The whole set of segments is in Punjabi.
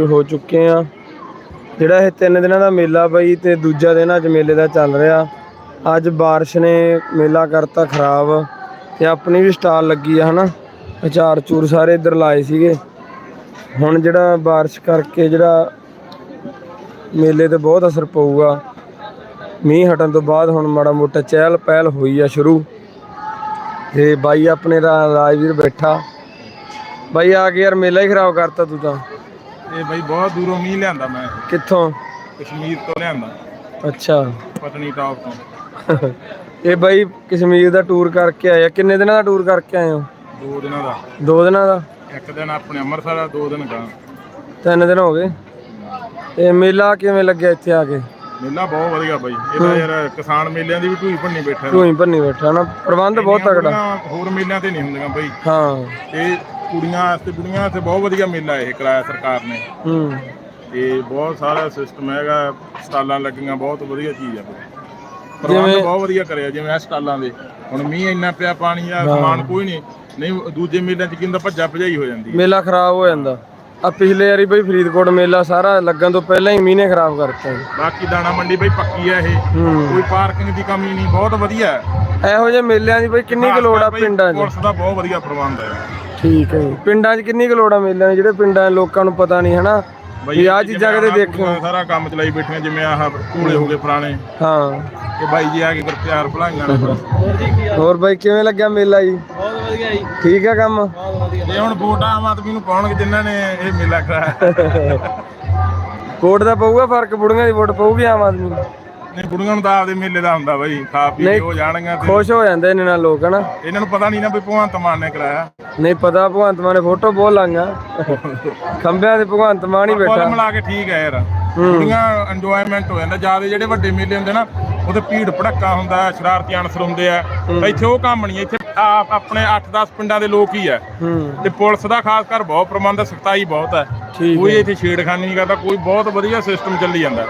ਹੋ ਚੁੱਕੇ ਆ। ਜਿਹੜਾ ਇਹ ਤਿੰਨ ਦਿਨਾਂ ਦਾ ਮੇਲਾ ਬਈ ਤੇ ਦੂਜਾ ਦਿਨ ਅੱਜ ਮੇਲੇ ਦਾ ਚੱਲ ਰਿਹਾ। ਅੱਜ ਬਾਰਿਸ਼ ਨੇ ਮੇਲਾ ਕਰਤਾ ਖਰਾਬ ਤੇ ਆਪਣੀ ਵੀ ਸਟਾਲ ਲੱਗੀ ਆ, ਹਨਾ। ਅਚਾਰ ਚੂਰ ਸਾਰੇ ਇੱਧਰ ਲਾਏ ਸੀਗੇ। ਹੁਣ ਜਿਹੜਾ ਬਾਰਿਸ਼ ਕਰਕੇ ਜਿਹੜਾ ਮੇਲੇ ਤੇ ਬਹੁਤ ਅਸਰ ਪਊਗਾ। ਮੀਂਹ ਹਟਣ ਤੋਂ ਬਾਅਦ ਹੁਣ ਮਾੜਾ ਮੋਟਾ ਚਹਿਲ ਪਹਿਲ ਹੋਈ ਆ ਸ਼ੁਰੂ। ਤੇ ਬਾਈ ਆਪਣੇ ਦਾ ਰਾਜਵੀਰ ਬੈਠਾ। ਬਾਈ ਆ ਕੇ ਯਾਰ ਮੇਲਾ ਹੀ ਖਰਾਬ ਕਰਤਾ ਤੂੰ ਤਾਂ। ਇਹ ਬਾਈ ਬਹੁਤ ਦੂਰੋਂ ਮੀਂਹ ਲਿਆਂਦਾ ਮੈਂ। ਕਿੱਥੋਂ? ਕਸ਼ਮੀਰ ਤੋਂ ਲਿਆਂਦਾ। ਅੱਛਾ। ਪਟਨੀ ਟਾਪ ਤੋਂ। ਇਹ ਬਾਈ ਕਸ਼ਮੀਰ ਦਾ ਟੂਰ ਕਰਕੇ ਆਏ ਆ। ਕਿੰਨੇ ਦਿਨਾਂ ਦਾ ਟੂਰ ਕਰਕੇ ਆਏ ਹੋ? ਦੋ ਦਿਨਾਂ ਦਾ। ਦੋ ਦਿਨਾਂ ਦਾ? ਇੱਕ ਦਿਨ ਆਪਣੇ ਅੰਮ੍ਰਿਤਸਰ ਆ ਦੋ ਦਿਨ ਗਾਂ। ਤਿੰਨ ਦਿਨ ਹੋ ਗਏ? ਇਹ ਮੇਲਾ ਕਿਵੇਂ ਲੱਗਿਆ ਇੱਥੇ ਆ ਕੇ? ਮੇਲਾ ਬਹੁਤ ਵਧੀਆ ਬਾਈ। ਇਹਦਾ ਯਾਰ ਕਿਸਾਨ ਮੇਲਿਆਂ ਦੀ ਵੀ ਢੂਈ ਭੰਨੀ ਬੈਠਾ ਤੂੰ ਹੀ ਭੰਨੀ ਬੈਠਾ ਨਾ। ਪ੍ਰਬੰਧ ਬਹੁਤ ਕੁੜੀਆਂ ਹੋਰ ਮੇਲਿਆਂ ਤੇ ਨਹੀਂ ਹੁੰਦੀਆਂ ਬਾਈ। ਹਾਂ। ਇਹ ਕੁੜੀਆਂ ਵਾਸਤੇ ਬੁੜੀਆਂ ਵਾਸਤੇ ਬਹੁਤ ਵਧੀਆ ਮੇਲਾ ਇਹ ਕਰਾਇਆ ਸਰਕਾਰ ਨੇ। ਹੂੰ। ਤੇ ਬਹੁਤ ਸਾਰਾ ਸਿਸਟਮ ਹੈਗਾ ਸਟਾਲਾਂ ਲੱਗੀਆਂ ਬਹੁਤ ਵਧੀਆ ਚੀਜ਼ ਆ। ਪ੍ਰਬੰਧ ਬਹੁਤ ਵਧੀਆ ਕਰਿਆ ਜਿਵੇਂ ਆ ਸਟਾਲਾਂ ਦੇ। ਹੁਣ ਮੀਂਹ ਇੰਨਾ ਪਿਆ ਪਾਣੀ ਆ ਸਮਾਨ ਕੋਈ ਨਹੀਂ। ਨਹੀਂ ਦੂਜੇ ਮੇਲਿਆਂ 'ਚ ਕਿੰਦਾ ਭੱਜਾ ਭਜਾਈ ਹੋ ਜਾਂਦੀ ਹੈ ਮੇਲਾ ਖਰਾਬ ਹੋ ਜਾਂਦਾ। ਆ ਪਿਛਲੇ ਵਾਰੀ ਬਈ ਫਰੀਦਕੋਟ ਮੇਲਾ ਸਾਰਾ ਲੱਗਣ ਤੋਂ ਪਹਿਲਾਂ ਹੀ ਮੀਂਹ ਨੇ ਖਰਾਬ ਕਰਤਾ। ਬਾਕੀ ਦਾਣਾ ਮੰਡੀ ਬਈ ਪੱਕੀ ਆ ਇਹ। ਕੋਈ ਪਾਰਕਿੰਗ ਦੀ ਕਮੀ ਨਹੀਂ ਬਹੁਤ ਵਧੀਆ। ਇਹੋ ਜਿਹੇ ਮੇਲਿਆਂ ਦੀ ਬਈ ਕਿੰਨੀ ਕੁ ਲੋੜ ਆ ਪਿੰਡਾਂ 'ਚ? ਪੁਲਿਸ ਦਾ ਬਹੁਤ ਵਧੀਆ ਪ੍ਰਬੰਧ ਹੈ ਠੀਕ ਹੈ ਜੀ। ਪਿੰਡਾਂ 'ਚ ਕਿੰਨੀ ਕੁ ਲੋੜ ਆ ਮੇਲਿਆਂ ਦੀ? ਜਿਹੜੇ ਪਿੰਡਾਂ ਦੇ ਲੋਕਾਂ ਨੂੰ ਪਤਾ ਨਹੀਂ ਹਨਾ? ਵੀ ਆਹ ਚੀਜ਼ਾਂ ਕਦੇ ਜਿਵੇਂ ਆਹ ਦੇਖੋ ਕੁੜੀਆਂ ਸਾਰਾ ਕੰਮ ਚਲਾਈ ਬੈਠੀਆਂ ਜਿਵੇਂ ਆਹ ਕੂਲੇ ਹੋ ਗਏ ਪੁਰਾਣੇ ਹਾਂ। ਇਹ ਬਾਈ ਜੀ ਆ ਕੇ ਫਿਰ ਪਿਆਰ ਭਲਾਈਆਂ ਨੇ ਹੋਰ ਬਾਈ ਕਿਵੇਂ ਲੱਗਿਆ ਮੇਲਾ ਜੀ? ਬਹੁਤ ਵਧੀਆ ਜੀ। ਠੀਕ ਆ ਕੰਮ? ਬਹੁਤ ਵਧੀਆ। ਇਹ ਹੁਣ ਵੋਟ ਆਮ ਆਦਮੀ ਨੂੰ ਪਾਉਣਗੇ ਜਿਨ੍ਹਾਂ ਨੇ ਇਹ ਮੇਲਾ ਕਰਾਇਆ। ਵੋਟ ਦਾ ਪਊਗਾ ਫ਼ਰਕ ਬੁੜੀਆਂ ਦੀ ਵੋਟ ਪਊਗੀ ਆਮ ਆਦਮੀ ਨੂੰ? ਨਹੀਂ ਨੂੰ ਤਾਂ ਆਪਦੇ ਮੇਲੇ ਦਾ ਹੁੰਦਾ ਬਾਈ ਖਾ ਪੀ ਕੇ ਨਹੀਂ। ਹੋ ਜਾਣਗੀਆਂ ਤੇ ਖੁਸ਼ ਹੋ ਜਾਂਦੇ ਨੇ ਨਾਲ ਲੋਕ ਹਨਾ? ਇਹਨਾਂ ਨੂੰ ਪਤਾ ਨਹੀਂ ਨਾ ਵੀ ਭਗਵੰਤ ਮਾਨ ਨੇ ਕਰਾਇਆ। ਨਹੀਂ ਪਤਾ ਭਗਵੰਤ ਮਾਨ ਨੇ ਫੋਟੋ ਬਹੁਤ ਲਾਈਆਂ। ਖੰਭਿਆਂ ਤੇ ਭਗਵੰਤ ਮਾਨ ਹੀ ਕੁੱਲ ਬੈਠਾ। ਮਿਲਾ ਕੇ ਠੀਕ ਹੈ ਯਾਰ। ਬੁੜੀਆਂ ਇੰਜੋਇਮੈਂਟ ਹੋ ਜਾਂਦਾ। ਜ਼ਿਆਦਾ ਜਿਹੜੇ ਵੱਡੇ ਮੇਲੇ ਹੁੰਦੇ ਨਾ ਉਹਦੇ ਭੀੜ ਭੜੱਕਾ ਹੁੰਦਾ ਸ਼ਰਾਰਤੀ ਅਨਸਰ ਹੁੰਦੇ ਆ। ਇੱਥੇ ਉਹ ਕੰਮ ਨਹੀਂ ਇੱਥੇ ਆਪਣੇ 8-10 ਪਿੰਡਾਂ ਦੇ ਲੋਕ ਹੀ ਹੂੰ। ਤੇ ਪੁਲਿਸ ਦਾ ਖਾਸ ਕਰ ਬਹੁਤ ਪ੍ਰਬੰਧ ਸਖਤਾਈ ਬਹੁਤ ਹੈ ਠੀਕ ਕੋਈ ਇੱਥੇ ਛੇੜਖਾਨੀ ਨਹੀਂ ਕਰਦਾ ਕੋਈ ਬਹੁਤ ਵਧੀਆ ਸਿਸਟਮ ਚੱਲੀ ਜਾਂਦਾ।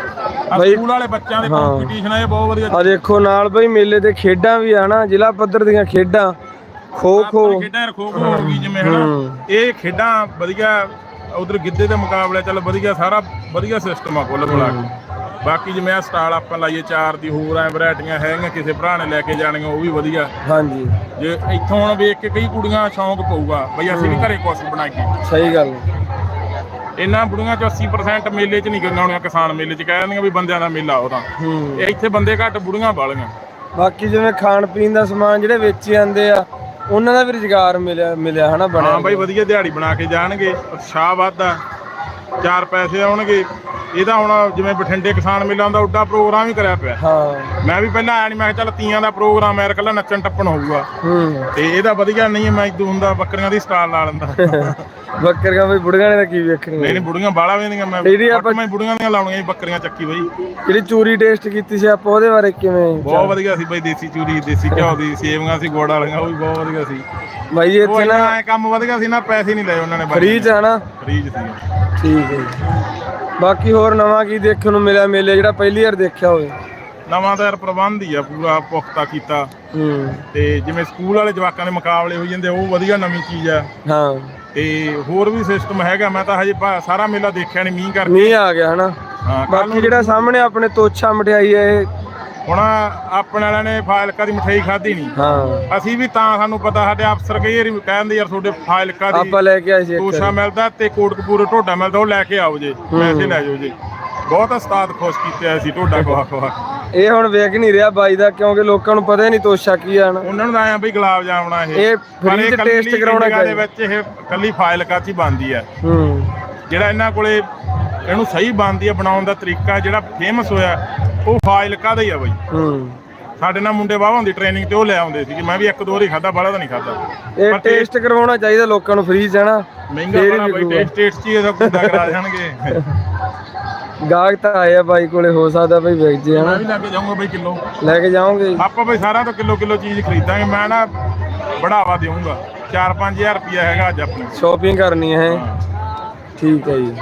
ਬਈ- ਸਕੂਲ ਵਾਲੇ ਬੱਚਿਆਂ ਦੇ ਕੰਪੀਟੀਸ਼ਨ ਇਹ ਬਹੁਤ ਵਧੀਆ ਆ ਦੇਖੋ ਨਾਲ ਬਈ ਮੇਲੇ ਤੇ ਖੇਡਾਂ ਵੀ ਆ ਨਾ ਜ਼ਿਲ੍ਹਾ ਪੱਧਰ ਦੀਆਂ ਖੇਡਾਂ। ਖੋ ਖੋ ਆਪਣੇ ਖੇਡਾਂ ਰਖੋ ਖੋ ਹੋ ਗਈ ਜਿਵੇਂ ਹਨਾ। ਹੂੰ। ਇਹ ਖੇਡਾਂ ਵਧੀਆ ਉਧਰ ਗਿੱਧੇ ਦੇ ਮੁਕਾਬਲੇ ਚੱਲ ਵਧੀਆ ਸਾਰਾ ਵਧੀਆ ਸਿਸਟਮ ਆ ਕੁੱਲ ਮਿਲਾ ਕੇ। ਬਾਕੀ ਜਿਵੇਂ ਆ ਸਟਾਲ ਆਪਾਂ ਲਾਈਏ ਚਾਰ ਦੀ ਹੋਰ ਐ ਵੈਰਾਈਟੀਆਂ ਹੈਗੀਆਂ ਕਿਸੇ ਭਰਾ ਨੇ ਲੈ ਕੇ ਜਾਣੀਆਂ ਉਹ ਵੀ ਵਧੀਆ। ਹਾਂਜੀ। ਜੇ ਇੱਥੋਂ ਹੁਣ ਵੇਖ ਕੇ ਕਈ ਕੁੜੀਆਂ ਸ਼ੌਂਕ ਪਊਗਾ ਬਈ ਅਸੀਂ ਵੀ ਘਰੇ ਕੁਛ ਬਣਾਈਏ। ਸਹੀ ਗੱਲ। ਇਹਨਾਂ ਬੁੜੀਆਂ ਚ 80% ਮੇਲੇ ਚ ਨਹੀਂ ਗਈਆਂ ਹੋਣੀਆਂ ਕਿਸਾਨ ਮੇਲੇ ਚ ਕਹਿ ਦਿੰਦੀਆਂ ਵੀ ਬੰਦਿਆਂ ਦਾ ਮੇਲਾ ਉਹਦਾ ਹੂੰ। ਇਹ ਇੱਥੇ ਬੰਦੇ ਘੱਟ ਬੁੜੀਆਂ ਵਾਲੀਆਂ। ਬਾਕੀ ਜਿਵੇਂ ਖਾਣ ਪੀਣ ਦਾ ਸਮਾਨ ਜਿਹੜੇ ਵੇਚੀ ਜਾਂਦੇ ਆ ਉਹਨਾਂ ਦਾ ਵੀ ਰੁਜ਼ਗਾਰ ਮਿਲਿਆ ਮਿਲਿਆ ਹਨਾ ਬਣਿਆ ਹਾਂ ਬਾਈ ਵਧੀਆ ਦਿਹਾੜੀ ਬਣਾ ਕੇ ਜਾਣਗੇ ਉਤਸ਼ਾਹ ਵੱਧਦਾ। ਚਾਰ ਪੈਸੇ ਆਉਣਗੇ ਇਹਦਾ ਹੁਣ ਜਿਵੇਂ ਬਠਿੰਡੇ ਕਿਸਾਨ ਮੇਲਾ ਹੁੰਦਾ ਉੱਡਾ ਪ੍ਰੋਗਰਾਮ ਹੀ ਕਰਿਆ ਪਿਆ। ਹਾਂ। ਮੈਂ ਵੀ ਪਹਿਲਾਂ ਆਇਆ ਨਹੀਂ ਮੈਂ ਕਿਹਾ ਚੱਲ ਤੀਆਂ ਦਾ ਪ੍ਰੋਗਰਾਮ ਐ ਕੱਲਾ ਨੱਚਣ ਟੱਪਣ ਹੋਊਗਾ। ਹੂੰ। ਤੇ ਇਹਦਾ ਵਧੀਆ ਨਹੀਂ ਮੈਂ ਇਦੋਂ ਹੁੰਦਾ ਬੱਕਰੀਆਂ ਦੀ ਸਟਾਲ ਲਾ ਲੈਂਦਾ। ਬੱਕਰੀਆਂ ਬਈ ਬੁੜੀਆਂ ਨੇ ਤਾਂ ਕੀ ਵੇਖਣੀਆਂ? ਨਹੀਂ ਨਹੀਂ ਬੁੜੀਆਂ ਬਾਲਾ ਵੇਂਦੀਆਂ ਮੈਂ ਜਿਹੜੀ ਆਪਾਂ- ਮੈਂ ਬੁੜੀਆਂ ਦੀਆਂ ਲਾਉਣੀਆਂ ਬੱਕਰੀਆਂ ਚੱਕੀ ਬਈ। ਜਿਹੜੀ ਚੂਰੀ ਟੇਸਟ ਕੀਤੀ ਸੀ ਆਪਾਂ ਉਹਦੇ ਬਾਰੇ ਕਿਵੇਂ ਬਹੁਤ ਵਧੀਆ ਸੀ ਬਈ ਦੇਸੀ ਚੂਰੀ ਦੇਸੀ ਘਿਓ ਦੀ ਸੇਵੀਆਂ ਸੀ ਗੁੜ ਵਾਲੀਆਂ ਉਹ ਵੀ ਬਹੁਤ ਵਧੀਆ ਸੀ। ਬਾਈ ਇੱਥੇ ਨਾ ਕੰਮ ਵਧੀਆ ਸੀ ਨਾ ਪੈਸੇ ਨਹੀਂ ਲਏ ਉਹਨਾਂ ਨੇ ਫ੍ਰੀ ਚ ਹਨਾ ਫ੍ਰੀ ਚ ਸੀ ਠੀਕ। ਹੈ ਜੀ। ਬਾਕੀ ਹੋਰ ਨਵਾਂ ਕੀ ਦੇਖਣ ਨੂੰ ਮਿਲਿਆ ਮੇਲੇ ਜਿਹੜਾ ਪਹਿਲੀ ਵਾਰ ਦੇਖਿਆ ਹੋਵੇ? ਨਵਾਂ ਤਾਂ ਯਾਰ ਪ੍ਰਬੰਧ ਹੀ ਆ ਪੂਰਾ ਪੁਖਤਾ ਕੀਤਾ। ਹੂੰ। ਤੇ ਜਿਵੇਂ ਸਕੂਲ ਵਾਲੇ ਜਵਾਕਾਂ ਦੇ ਮੁਕਾਬਲੇ ਹੋਈ ਜਾਂਦੇ ਉਹ ਵਧੀਆ ਨਵੀਂ ਚੀਜ਼ ਆ। ਹਾਂ। ਤੇ ਹੋਰ ਵੀ ਸਿਸਟਮ ਹੈਗਾ ਮੈਂ ਤਾਂ ਹਜੇ ਸਾਰਾ ਮੇਲਾ ਦੇਖਿਆ ਨਹੀਂ ਮੀਂਹ ਕਰਕੇ। ਮੀਂਹ ਆ ਗਿਆ ਹਨਾ। ਹਾਂ ਬਾਕੀ ਜਿਹੜਾ ਸਾਹਮਣੇ ਆਪਣੇ ਤੋਛਾ ਮਠਿਆਈ ਹੈ ਇਹ ਹੁਣ ਆਪਣੇ ਵਾਲਿਆਂ ਨੇ ਫਾਇਲਕਾ ਦੀ ਮਠਿਆਈ ਖਾਧੀ ਨਹੀਂ। ਹਾਂ। ਅਸੀਂ ਵੀ ਤਾਂ ਸਾਨੂੰ ਪਤਾ ਸਾਡੇ ਅਫਸਰ ਕਈ ਵਾਰੀ ਕਹਿੰਦੇ ਯਾਰ ਤੁਹਾਡੇ ਫਾਇਲਕਾ ਦੀ ਆਪਾਂ ਲੈ ਕੇ ਆਏ ਸੀ ਇੱਕ ਤੋਸ਼ਾ ਮਿਲਦਾ ਤੇ ਕੋਟਕਪੂਰੇ ਢੋਡਾ ਮਿਲਦਾ ਉਹ ਲੈ ਕੇ ਆਓ ਜੇ ਪੈਸੇ ਲੈ ਜਾਓ ਜੇ। ਬਹੁਤ ਉਸਤਾਦ ਖੁਸ਼ ਕੀਤੇ ਆ ਸੀ ਢੋਡਾ ਖਵਾ ਖਵਾ ਇਹ ਹੁਣ ਵੇਖ ਨਹੀਂ ਰਿਹਾ ਬਾਈ ਦਾ ਕਿਉਂਕਿ ਲੋਕਾਂ ਨੂੰ ਪਤਾ ਹੀ ਨਹੀਂ ਤੋਛਾ ਕੀ ਆ ਨਾ ਉਹਨਾਂ ਨੂੰ ਤਾਂ ਆਇਆ ਬਈ ਗੁਲਾਬ ਜਾਮਣਾ ਇਹ। ਇਹ ਪਰ free ਚ ਕੱਲੀ taste ਕਰਾਉਣਾ ਇੰਡੀਆ ਦੇ ਚਾਹੀਦਾ। ਵਿੱਚ ਇਹ ਕੱਲੀ ਫਾਇਲਕਾ ਚ ਹੀ ਬਣਦੀ ਆ। ਹੂੰ। ਜਿਹੜਾ ਇਹਨਾਂ ਕੋਲੇ ਇਹਨੂੰ ਸਹੀ ਬਣਦੀ ਆ ਬਣਾਉਣ ਦਾ ਤਰੀਕਾ ਜਿਹੜਾ ਫੇਮਸ ਹੋਇਆ ਉਹ ਫਾਇਲਕਾ ਦਾ ਹੀ ਆ ਬਈ। ਹੂੰ। ਸਾਡੇ ਨਾਲ ਮੁੰਡੇ ਵਾਹਵਾਂ ਦੀ ਟ੍ਰੇਨਿੰਗ ਤੇ ਉਹ ਲੈ ਆਉਂਦੇ ਸੀ ਮੈਂ ਵੀ ਇੱਕ ਦੋ ਵਾਰੀ ਖਾਦਾ ਬਾਹਲਾ ਤਾਂ ਨਹੀਂ ਖਾਦਾ ਇਹ ਟੇਸਟ ਕਰਵਾਉਣਾ ਚਾਹੀਦਾ ਲੋਕਾਂ ਨੂੰ ਫ੍ਰੀ ਹਨਾ ਮਹਿੰਗਾ ਬਣਾ ਬਈ। ਟੇਸਟ ਟੇਸਟ ਚ ਇਹਦਾ ਕੁੰਡਾ ਕਰਾ ਜਾਣਗੇ ਗਾਹਕ ਤਾਂ ਆਏ ਆ ਬਾਈ ਕੋਲੇ ਹੋ ਸਕਦਾ ਬਈ ਵਿਕ ਜੇ ਮੈਂ ਹਨਾ ਵੀ ਲੈ ਕੇ ਜਾਊਂਗਾ ਬਈ ਕਿਲੋ। ਲੈ ਕੇ ਜਾਓਗੇ? ਆਪਾਂ ਬਈ ਸਾਰਿਆਂ ਤੋਂ ਕਿਲੋ ਕਿਲੋ ਚੀਜ਼ ਖਰੀਦਾਂਗੇ। ਮੈਂ ਨਾ ਬੜਾਵਾ ਦੇਵਾਂਗਾ 4-5000 ਰੁਪਿਆ ਹੈਗਾ ਅੱਜ ਆਪਣੇ। ਸ਼ਾਪਿੰਗ ਕਰਨੀ ਹੈ। ਠੀਕ ਹੈ ਜੀ।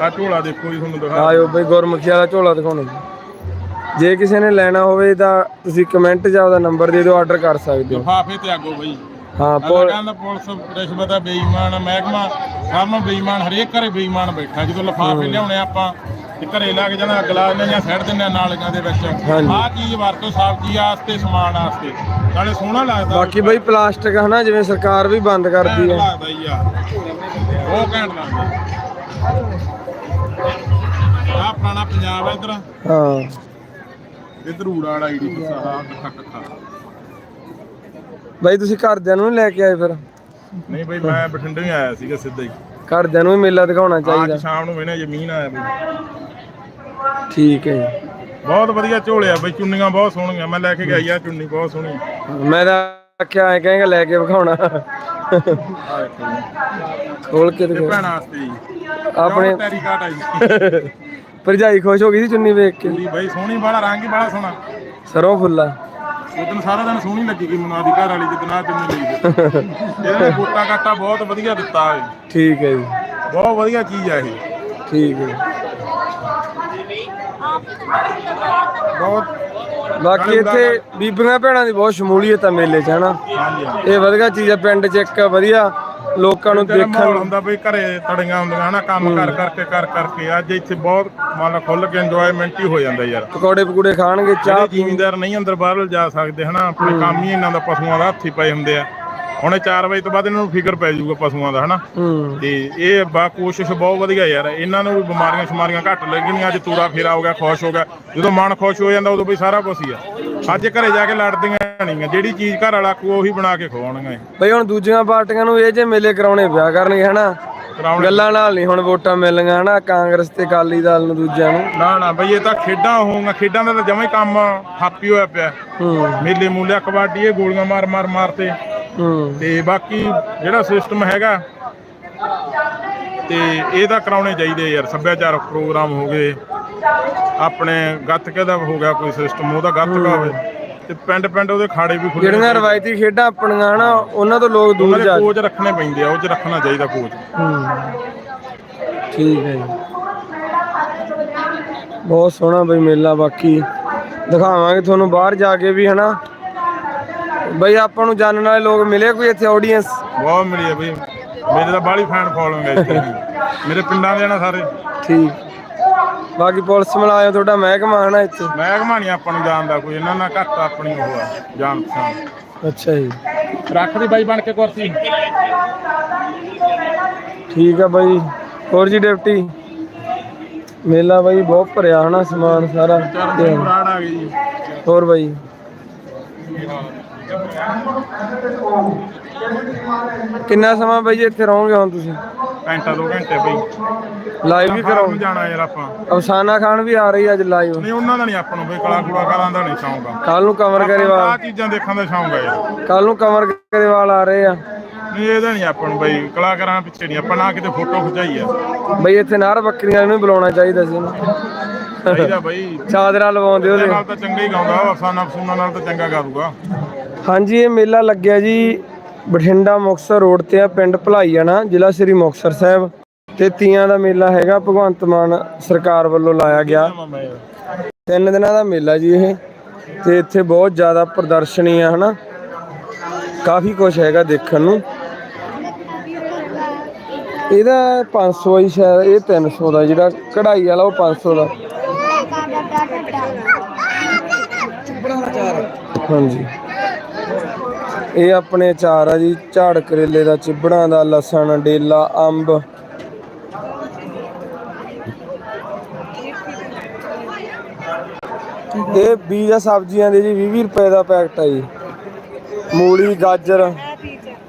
ਆ ਝੋਲਾ ਦੇਖੋ ਜੀ ਤੁਹਾਨੂੰ ਦਿਖਾ ਆਇਓ ਬਈ ਗੁਰਮੁਖੀ ਵਾਲਾ ਝੋਲਾ ਦਿਖਾਉਣਾ। ਜੀ ਜੇ ਕਿਸੇ ਨੇ ਲੈਣਾ ਹੋਵੇ ਤਾਂ ਤੁਸੀਂ ਕਮੈਂਟ 'ਚ ਆਪਦਾ ਨੰਬਰ ਦੇ ਦਿਓ ਆਰਡਰ ਕਰ ਸਕਦੇ ਹੋ। ਲਿਫਾਫੇ ਤੇ ਆਗੋ ਬਈ। ਹਾਂ ਪੁਲ ਕਹਿੰਦਾ ਪੁਲਿਸ ਰਿਸ਼ਵਤ ਆ ਬੇਈਮਾਨ ਮਹਿਕਮਾ ਸਭ ਨੂੰ ਬੇਈਮਾਨ ਹਰੇਕ ਘਰੇ ਬੇਈਮਾਨ ਬੈਠਾ। ਜਦੋਂ ਲਿਫਾਫੇ ਲਿਆਉਣੇ ਆਪਾਂ ਤੇ ਘਰੇ ਲੱਗ ਜਾਣਾ ਅਗਲਾ ਇਹਨਾਂ ਜਾਂ ਸੈੱਟ ਦਿੰਦੇ ਨਾਲੀਆਂ ਦੇ ਵਿੱਚ। ਆਹ ਚੀਜ਼ ਵਰਤੋ ਸਬਜ਼ੀ ਆਸਤੇ ਸਮਾਨ ਆਸਤੇ ਨਾਲੇ ਸੋਹਣਾ ਲੱਗਦਾ। ਬਾਕੀ ਬਈ ਪਲਾਸਟਿਕ ਹਨਾ ਜਿਵੇਂ ਸਰਕਾਰ ਵੀ ਬੰਦ ਕਰਦੀ ਹੈ। ਉਹ ਘੈਂਟ ਲੱਗਦਾ। ਪੁਰਾਣਾ ਪੰਜਾਬ ਆ ਇਧਰ। ਹਾਂ। ਇਧਰ ਊੜਾ ਵਾਲਾ ਆਈਡੀ ਆ ਕੱਖਾ ਕੱਖਾ ਬਈ ਤੁਸੀਂ ਘਰਦਿਆਂ ਨੂੰ ਨੀ ਲੈ ਕੇ ਆਏ ਫਿਰ? ਨਹੀਂ ਬਈ ਮੈਂ ਬਠਿੰਡੇ ਹੀ ਆਇਆ ਸੀਗਾ ਸਿੱਧਾ ਹੀ। ਘਰਦਿਆਂ ਨੂੰ ਵੀ ਮੇਲਾ ਦਿਖਾਉਣਾ ਚਾਹੀਦਾ ਅੱਜ ਸ਼ਾਮ ਨੂੰ ਵੇਨੇ ਜ਼ਮੀਨ ਆਇਆ ਬਈ। ਠੀਕ ਹੈ ਜੀ। ਬਹੁਤ ਵਧੀਆ ਝੋਲਿਆ ਬਈ ਚੁੰਨੀਆਂ ਬਹੁਤ ਸੋਹਣੀਆਂ। ਮੈਂ ਲੈ ਕੇ ਗਿਆ ਯਾਰ ਚੁੰਨੀ ਬਹੁਤ ਸੋਹਣੀ। ਮੈਂ ਤਾਂ ਆਖਿਆ ਐ ਕਹੇਗਾ ਲੈ ਕੇ ਵਿਖਾਉਣਾ। ਖੋਲ ਕੇ ਭੈਣਾਂ ਵਾਸਤੇ ਜੀ। ਆਪਣੇ ਤੇਰੀ ਕਾਟ ਆਈ ਭਰਜਾਈ ਖੁਸ਼ ਹੋ ਗਈ ਸੀ ਚੁੰਨੀ ਵੇਖ ਕੇ। ਪੂਰੀ ਬਈ ਸੋਹਣੀ ਬਾਲਾ ਰੰਗ ਹੀ ਬਾਲਾ ਸੋਹਣਾ। ਸਰੋਂ ਫੁੱਲਾ ਉਦੋਂ ਸਾਰਾ ਦਿਨ ਸੋਹਣੀ ਲੱਗੀ ਗਈ ਮੈਨੂੰ ਆਦੀ ਘਰ ਵਾਲੀ ਜਿੱਦਣ ਚੁੰਨੀ ਲਈ। ਇਹਨੇ ਗੋਟਾ ਕਾਟਾ ਬਹੁਤ ਵਧੀਆ ਦਿੱਤਾ ਹੈ ਠੀਕ ਹੈ ਜੀ। ਬਹੁਤ ਵਧੀਆ ਚੀਜ਼ ਆ ਇਹ। ਠੀਕ ਹੈ। ਬਹੁਤ ਬਾਕੀ ਇੱਥੇ ਬੀਬੀਆਂ ਭੈਣਾਂ ਦੀ ਬਹੁਤ ਸ਼ਮੂਲੀਅਤ ਆ ਮੇਲੇ 'ਚ ਹਨਾ? ਇਹ ਵਧੀਆ ਚੀਜ਼ ਆ ਪਿੰਡ 'ਚ ਇੱਕ ਵਧੀਆ ਲੋਕਾਂ ਨੂੰ ਦੇਖਣ ਮਾਹੌਲ ਨੂੰ ਹੁੰਦਾ ਬਈ ਘਰੇ ਤੜੀਆਂ ਹੁੰਦੀਆਂ ਹਨਾ ਕੰਮ ਕਰ ਕਰਕੇ ਕਰ ਕਰਕੇ। ਅੱਜ ਇੱਥੇ ਬਹੁਤ ਮਨ ਖੁੱਲ ਕੇ ਇੰਜੋਇਮੈਂਟ ਹੀ ਹੋ ਜਾਂਦਾ ਯਾਰ। ਪਕੌੜੇ ਪਕੂੜੇ ਖਾਣਗੇ ਚਾਹ ਜਿਹੜੇ ਜ਼ਿਮੀਂਦਾਰ ਨਹੀਂ ਅੰਦਰ ਬਾਹਰ ਜਾ ਸਕਦੇ ਹਨਾ ਆਪਣੇ ਕੰਮ ਹੀ ਇਹਨਾਂ ਦਾ ਪਸ਼ੂਆਂ ਦਾ ਹੱਥੀ ਪਏ ਹੁੰਦੇ ਆ। ਹੁਣੇ 4 ਵਜੇ ਤੋਂ ਬਾਅਦ ਇਹਨਾਂ ਨੂੰ ਫਿਕਰ ਪੈ ਜਾਊਗਾ ਪਸ਼ੂਆਂ ਦਾ ਹਨਾ। ਹੂੰ। ਤੇ ਇਹ ਬਾ ਕੋਸ਼ਿਸ਼ ਬਹੁਤ ਵਧੀਆ ਯਾਰ ਇਹਨਾਂ ਨੂੰ ਵੀ ਬਿਮਾਰੀਆਂ ਸ਼ਮਾਰੀਆਂ ਘੱਟ ਲੱਗਣੀਆਂ ਅੱਜ ਤੂਰਾ ਫੇਰਾ ਹੋ ਗਿਆ ਖੁਸ਼ ਹੋ ਗਿਆ। ਜਦੋਂ ਮਨ ਖੁਸ਼ ਹੋ ਜਾਂਦਾ ਉਦੋਂ ਬਈ ਸਾਰਾ ਕੁਝ ਹੀ ਆ। ਅੱਜ ਘਰੇ ਜਾ ਕੇ ਲੜਦੀਆਂ ਨਹੀਂ ਜਿਹੜੀ ਚੀਜ਼ ਘਰ ਵਾਲਾ ਕੋ ਉਹੀ ਬਣਾ ਕੇ ਖਵਾਉਣਗੇ ਬਈ ਹੁਣ ਦੂਜੀਆਂ ਪਾਰਟੀਆਂ ਨੂੰ ਇਹ ਜੇ ਮੇਲੇ ਕਰਾਉਣੇ ਪਿਆ ਕਰਨਗੇ ਹਨਾ ਗੱਲਾਂ ਨਾਲ ਨਹੀਂ ਹੁਣ ਵੋਟਾਂ ਮਿਲਣਗੀਆਂ ਹਨਾ ਕਾਂਗਰਸ ਤੇ ਅਕਾਲੀ ਦਲ ਨੂੰ ਦੂਜਿਆਂ ਨੂੰ। ਨਾ ਨਾ ਬਈ ਇਹ ਤਾਂ ਖੇਡਾਂ ਹੋਊਗਾ ਖੇਡਾਂ ਦਾ ਤਾਂ ਜਮਾ ਹੀ ਕੰਮ ਹਾਪੀ ਹੋਇਆ ਪਿਆ। ਹੂੰ। ਮੇਲੇ ਮੂਲੇ ਕਬੱਡੀ ਇਹ ਗੋਲੀਆਂ ਮਾਰ ਮਾਰ ਮਾਰਤੇ। ਹੂੰ। ਤੇ ਬਾਕੀ ਜਿਹੜਾ ਸਿਸਟਮ ਹੈਗਾ ਤੇ ਇਹ ਤਾਂ ਕਰਾਉਣੇ ਚਾਹੀਦੇ ਯਾਰ ਸੱਭਿਆਚਾਰਕ ਪ੍ਰੋਗਰਾਮ ਹੋ ਗਏ। ਆਪਣੇ ਗੱਤਕੇ ਦਾ ਹੋ ਗਿਆ ਕੋਈ ਸਿਸਟਮ ਉਹਦਾ ਗੱਤਕਾ ਹੋਵੇ। ਤੇ ਪਿੰਡ ਪਿੰਡ ਉਹਦੇ ਖਾੜੇ ਵੀ ਖੁੱਲੇ ਜਿਹੜੀਆਂ ਰਵਾਇਤੀ ਖੇਡਾਂ ਆਪਣੀਆਂ ਹਨਾ ਉਹਨਾਂ ਤੋਂ ਲੋਕ ਦੂਰ ਜਾ ਕੋਚ ਰੱਖਣੇ ਪੈਂਦੇ ਆ ਉਹ ਚ ਰੱਖਣਾ ਚਾਹੀਦਾ ਕੋਚ। ਹੂੰ। ਠੀਕ ਹੈ ਜੀ। ਬਹੁਤ ਸੋਹਣਾ ਬਈ ਮੇਲਾ ਬਾਕੀ। ਦਿਖਾਵਾਂਗੇ ਤੁਹਾਨੂੰ ਬਾਹਰ ਜਾ ਕੇ ਵੀ ਹਨਾ। ਬਈ ਆਪਾਂ ਨੂੰ ਜਾਣਨ ਵਾਲੇ ਲੋਕ ਮਿਲੇ ਕੋਈ ਇੱਥੇ ਆਡੀਅנס ਬਹੁਤ ਮਿਲੀ ਆ ਬਈ। ਮੇਰੇ ਤਾਂ ਬਾਹਲੀ ਫੈਨ ਫੋਲੋਇੰਗ ਹੈ ਇੱਥੇ। ਮੇਰੇ ਪਿੰਡਾਂ ਦੇ ਨਾ ਸਾਰੇ। ਠੀਕ। ਬਾਕੀ ਪੁਲਿਸ ਮੁਲਾਜ਼ਮ ਤੁਹਾਡਾ ਮਹਿਕਮਾ ਹਨਾ ਇੱਥੇ? ਮੈਂ ਕਹਾਣੀ ਆਪਾਂ ਨੂੰ ਜਾਣਦਾ ਕੋਈ ਇਹਨਾਂ ਨਾਲ ਘੱਟ ਆਪਣੀ ਉਹ ਆ ਜਾਣ ਪਛਾਣ। ਅੱਛਾ ਜੀ। ਰੱਖ ਦੀ ਬਾਈ ਬਣ ਕੇ ਕੁਰਸੀ। ਠੀਕ ਆ ਬਾਈ। ਹੋਰ ਜੀ ਡਿਪਟੀ? ਮੇਲਾ ਬਾਈ ਬਹੁਤ ਭਰਿਆ ਹਨਾ ਸਮਾਨ ਸਾਰਾ। ਬਰਾੜ ਆ ਜੀ। ਹੋਰ ਬਾਈ? ਕਿੰਨਾ ਸਮਾਂ ਬਾਈ ਇੱਥੇ ਰਹੋਗੇ ਹੁਣ ਤੁਸੀਂ? ਘੰਟਾ ਦੋ ਘੰਟੇ ਬਈ। ਲਾਈਵ ਵੀ ਕਰਾਓ। ਜਾਣਾ ਯਾਰ ਆਪਾਂ। ਅਫਸਾਨਾ ਖਾਨ ਵੀ ਆ ਰਹੀ ਅੱਜ ਲਾਈਵ ਨਹੀਂ ਉਹਨਾਂ ਦਾ ਨਹੀਂ ਆਪਾਂ ਨੂੰ ਬਈ ਕਲਾ ਕੁਲਾ ਕਰਾਂ ਦਾ ਨਹੀਂ ਸ਼ੌਂਕ ਆ। ਕੱਲ ਨੂੰ ਕਮਰ ਆ ਚੀਜ਼ਾਂ ਦੇਖਣ ਦਾ ਸ਼ੌਂਕ ਆ ਯਾਰ। ਕੱਲ ਨੂੰ ਕਮਰ ਗਰੇਵਾਲ ਆ ਰਹੇ ਆ। ਨਹੀਂ ਇਹਦਾ ਨਹੀਂ ਆਪਾਂ ਨੂੰ ਬਈ ਕਲਾਕਾਰਾਂ ਪਿੱਛੇ ਨਹੀਂ। ਆਪਾਂ ਨਾ ਕਿਤੇ ਫੋਟੋ ਖਿਚਾਈ ਆ ਬਈ ਇੱਥੇ ਨਾਰ ਬੱਕਰੀਆਂ ਨੂੰ ਵੀ ਬੁਲਾਉਣਾ ਚਾਹੀਦਾ ਸੀ ਇਹਨੂੰ ਚਾਹੀਦਾ ਬਈ। ਚਾਦਰਾ ਲਵਾਉਂਦੇ ਇਹਦੇ ਉਹਦੇ। ਨਾਲ ਤਾਂ ਚੰਗਾ ਹੀ ਗਾਉਂਦਾ ਉਹ ਅਫਸਾਨਾ ਫਸੂਨਾ ਨਾਲ ਤਾਂ ਚੰਗਾ ਗਾ ਦੂਗਾ ਹਾਂਜੀ ਇਹ ਮੇਲਾ ਲੱਗਿਆ ਜੀ। ਬਠਿੰਡਾ ਮੁਕਤਸਰ ਰੋਡ ਤੇ ਆ ਪਿੰਡ ਭਲਾਈਆਣਾ, ਜ਼ਿਲ੍ਹਾ ਸ੍ਰੀ ਮੁਕਤਸਰ ਸਾਹਿਬ। ਤੇ ਤੀਆਂ ਦਾ ਮੇਲਾ ਹੈਗਾ, ਭਗਵੰਤ ਮਾਨ ਸਰਕਾਰ ਵੱਲੋਂ ਲਾਇਆ ਗਿਆ। ਤਿੰਨ ਦਿਨਾਂ ਦਾ ਮੇਲਾ ਜੀ ਇਹ, ਤੇ ਇੱਥੇ ਬਹੁਤ ਜ਼ਿਆਦਾ ਪ੍ਰਦਰਸ਼ਨੀ ਆ, ਹਨਾ? ਕਾਫੀ ਕੁਝ ਹੈਗਾ ਦੇਖਣ ਨੂੰ। ਇਹਦਾ 500 ਹੀ ਸ਼ਾਇਦ, ਇਹ 300 ਦਾ ਜਿਹੜਾ ਕਢਾਈ ਵਾਲਾ, ਉਹ 500 ਦਾ। ਹਾਂਜੀ। ਇਹ ਆਪਣੇ ਚਾਰ ਆ ਜੀ, ਝਾੜ ਕਰੇਲੇ ਦਾ ਚਿਬੜਾਂ ਦਾ, ਲਸਣ, ਡੇਲਾ, ਅੰਬ। ਇਹ ਬੀਜ ਆ ਸਬਜ਼ੀਆਂ ਦੇ ਜੀ 20 20 ਰੁਪਏ ਦਾ ਪੈਕਟ ਆ ਜੀ। ਮੂਲੀ, ਗਾਜਰ।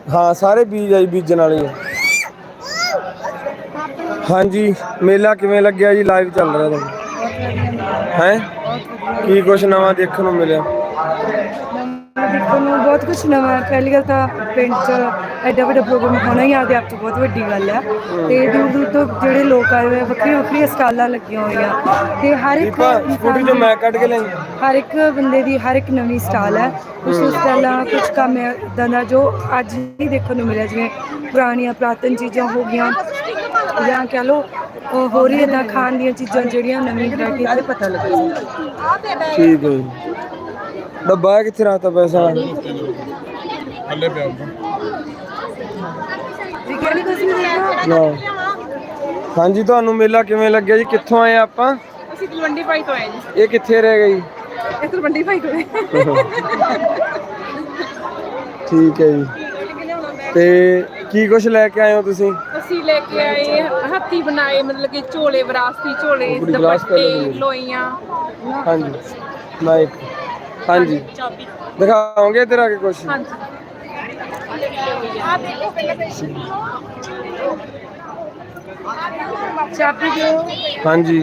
ਹਾਂ, ਸਾਰੇ ਬੀਜ ਆ ਜੀ, ਬੀਜਣ ਵਾਲੇ ਹਾਂਜੀ, ਮੇਲਾ ਕਿਵੇਂ ਲੱਗਿਆ ਜੀ? ਲਾਈਵ ਚੱਲ ਰਿਹਾ ਤੁਹਾਨੂੰ। ਹੈ? ਕੀ ਕੁਛ ਨਵਾਂ ਦੇਖਣ ਨੂੰ ਮਿਲਿਆ? ਦੇਖਣ ਨੂੰ ਬਹੁਤ ਕੁਝ ਨਵਾਂ ਹੈ। ਪਹਿਲੀ ਗੱਲ ਤਾਂ ਪਿੰਡ 'ਚ ਐਡਾ ਵੱਡਾ ਪ੍ਰੋਗਰਾਮ ਹੋਣਾ ਹੀ ਆਦੇ ਆਪ ਤੋਂ ਬਹੁਤ ਵੱਡੀ ਗੱਲ ਆ ਤੇ ਦੂਰ ਦੂਰ ਤੋਂ ਜਿਹੜੇ ਲੋਕ ਆਏ ਹੋਏ ਆ ਵੱਖਰੀਆਂ ਵੱਖਰੀਆਂ ਸਟਾਲਾਂ ਲੱਗੀਆਂ ਹੋਈਆਂ ਤੇ ਹਰ ਇੱਕ ਸਕੂਟੀ ਚੋਂ ਦੀ- ਮੈਂ ਕੱਢ ਕੇ ਲਈ ਹਰ ਇੱਕ ਬੰਦੇ ਦੀ ਹਰ ਇੱਕ ਨਵੀਂ ਸਟਾਲ ਹੈ ਕੁਝ ਸਟਾਲਾਂ ਕੁਝ ਕੰਮ ਇਦਾਂ ਦਾ ਜੋ ਅੱਜ ਨਹੀਂ ਦੇਖਣ ਨੂੰ ਮਿਲਿਆ ਜਿਵੇਂ ਪੁਰਾਣੀਆਂ ਪੁਰਾਤਨ ਚੀਜ਼ਾਂ ਹੋ ਗਈਆਂ ਜਾਂ ਕਹ ਅਹ ਹੋਰ ਹੀ ਇਦਾਂ ਖਾਣ ਦੀਆਂ ਚੀਜ਼ਾਂ ਜਿਹੜੀਆਂ ਨਵੀਂ ਵੈਰਾਈਟੀ ਤੇ ਪਤਾ ਲੱਗਦਾ ਠੀਕ ਹੈ ਜੀ ਡੱਬਾ ਕਿੱਥੇ ਰੱਖਤਾ ਪੈਸਾ? ਥੱਲੇ ਪਿਆ ਨਾ। ਹਾਂਜੀ ਤੁਹਾਨੂੰ ਮੇਲਾ ਕਿਵੇਂ ਲੱਗਿਆ ਜੀ? ਕਿੱਥੋਂ ਆਏ ਆਪਾਂ? ਅਸੀਂ ਤਲਵੰਡੀ ਭਾਈ ਤੋਂ ਆਏ ਜੀ ਇਹ ਕਿੱਥੇ ਰਹਿ ਗਈ ਇਹ ਤਲਵੰਡੀ ਭਾਈ ਤੋਂ ਠੀਕ ਹੈ ਜੀ। ਤੇ ਕੀ ਕੁਝ ਲੈ ਕੇ ਆਏ ਹੋ ਤੁਸੀਂ? ਅਸੀਂ ਲੈ ਕੇ ਆਏ ਹੱਥੀ ਬਣਾਏ ਮਤਲਬ ਕਿ ਝੋਲੇ ਵਿਰਾਸਤੀ ਝੋਲੇ ਦੁਪੱਟੇ। ਲੋਈਆਂ। ਹਾਂਜੀ। ਮਾਈਕ ਹਾਂਜੀ। ਚਾਬੀ ਦਿਖਾਓਗੇ ਇੱਧਰ ਆ ਕੇ ਕੁਝ ਹਾਂਜੀ ਹਾਂਜੀ।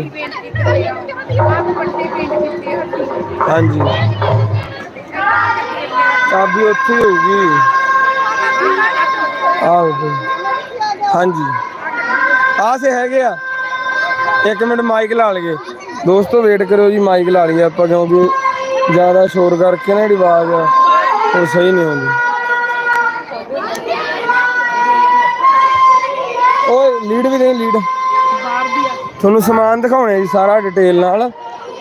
ਆ ਹਾਂਜੀ। ਚਾਬੀ ਉੱਥੇ ਹੋਊਗੀ। ਦੇਖੋ। ਹਾਂਜੀ। ਆਹ ਸੇ ਹੈਗੇ ਆ। ਇੱਕ ਮਿੰਟ ਮਾਈਕ ਲਾ ਲਈਏ। ਦੋਸਤੋ ਵੇਟ ਕਰਿਓ ਜੀ ਮਾਈਕ ਲਾ ਲਈਏ ਆਪਾਂ ਕਿਉਂਕਿ ਜ਼ਿਆਦਾ ਸ਼ੋਰ ਕਰਕੇ ਨਾ ਜਿਹੜੀ ਆਵਾਜ਼ ਆ ਉਹ ਸਹੀ ਨਹੀਂ ਹੁੰਦੀ ਓਏ ਲੀਡ ਵੀ ਦੇ ਲੀਡ ਤੁਹਾਨੂੰ ਸਮਾਨ ਦਿਖਾਉਣੇ ਜੀ ਸਾਰਾ ਡਿਟੇਲ ਨਾਲ।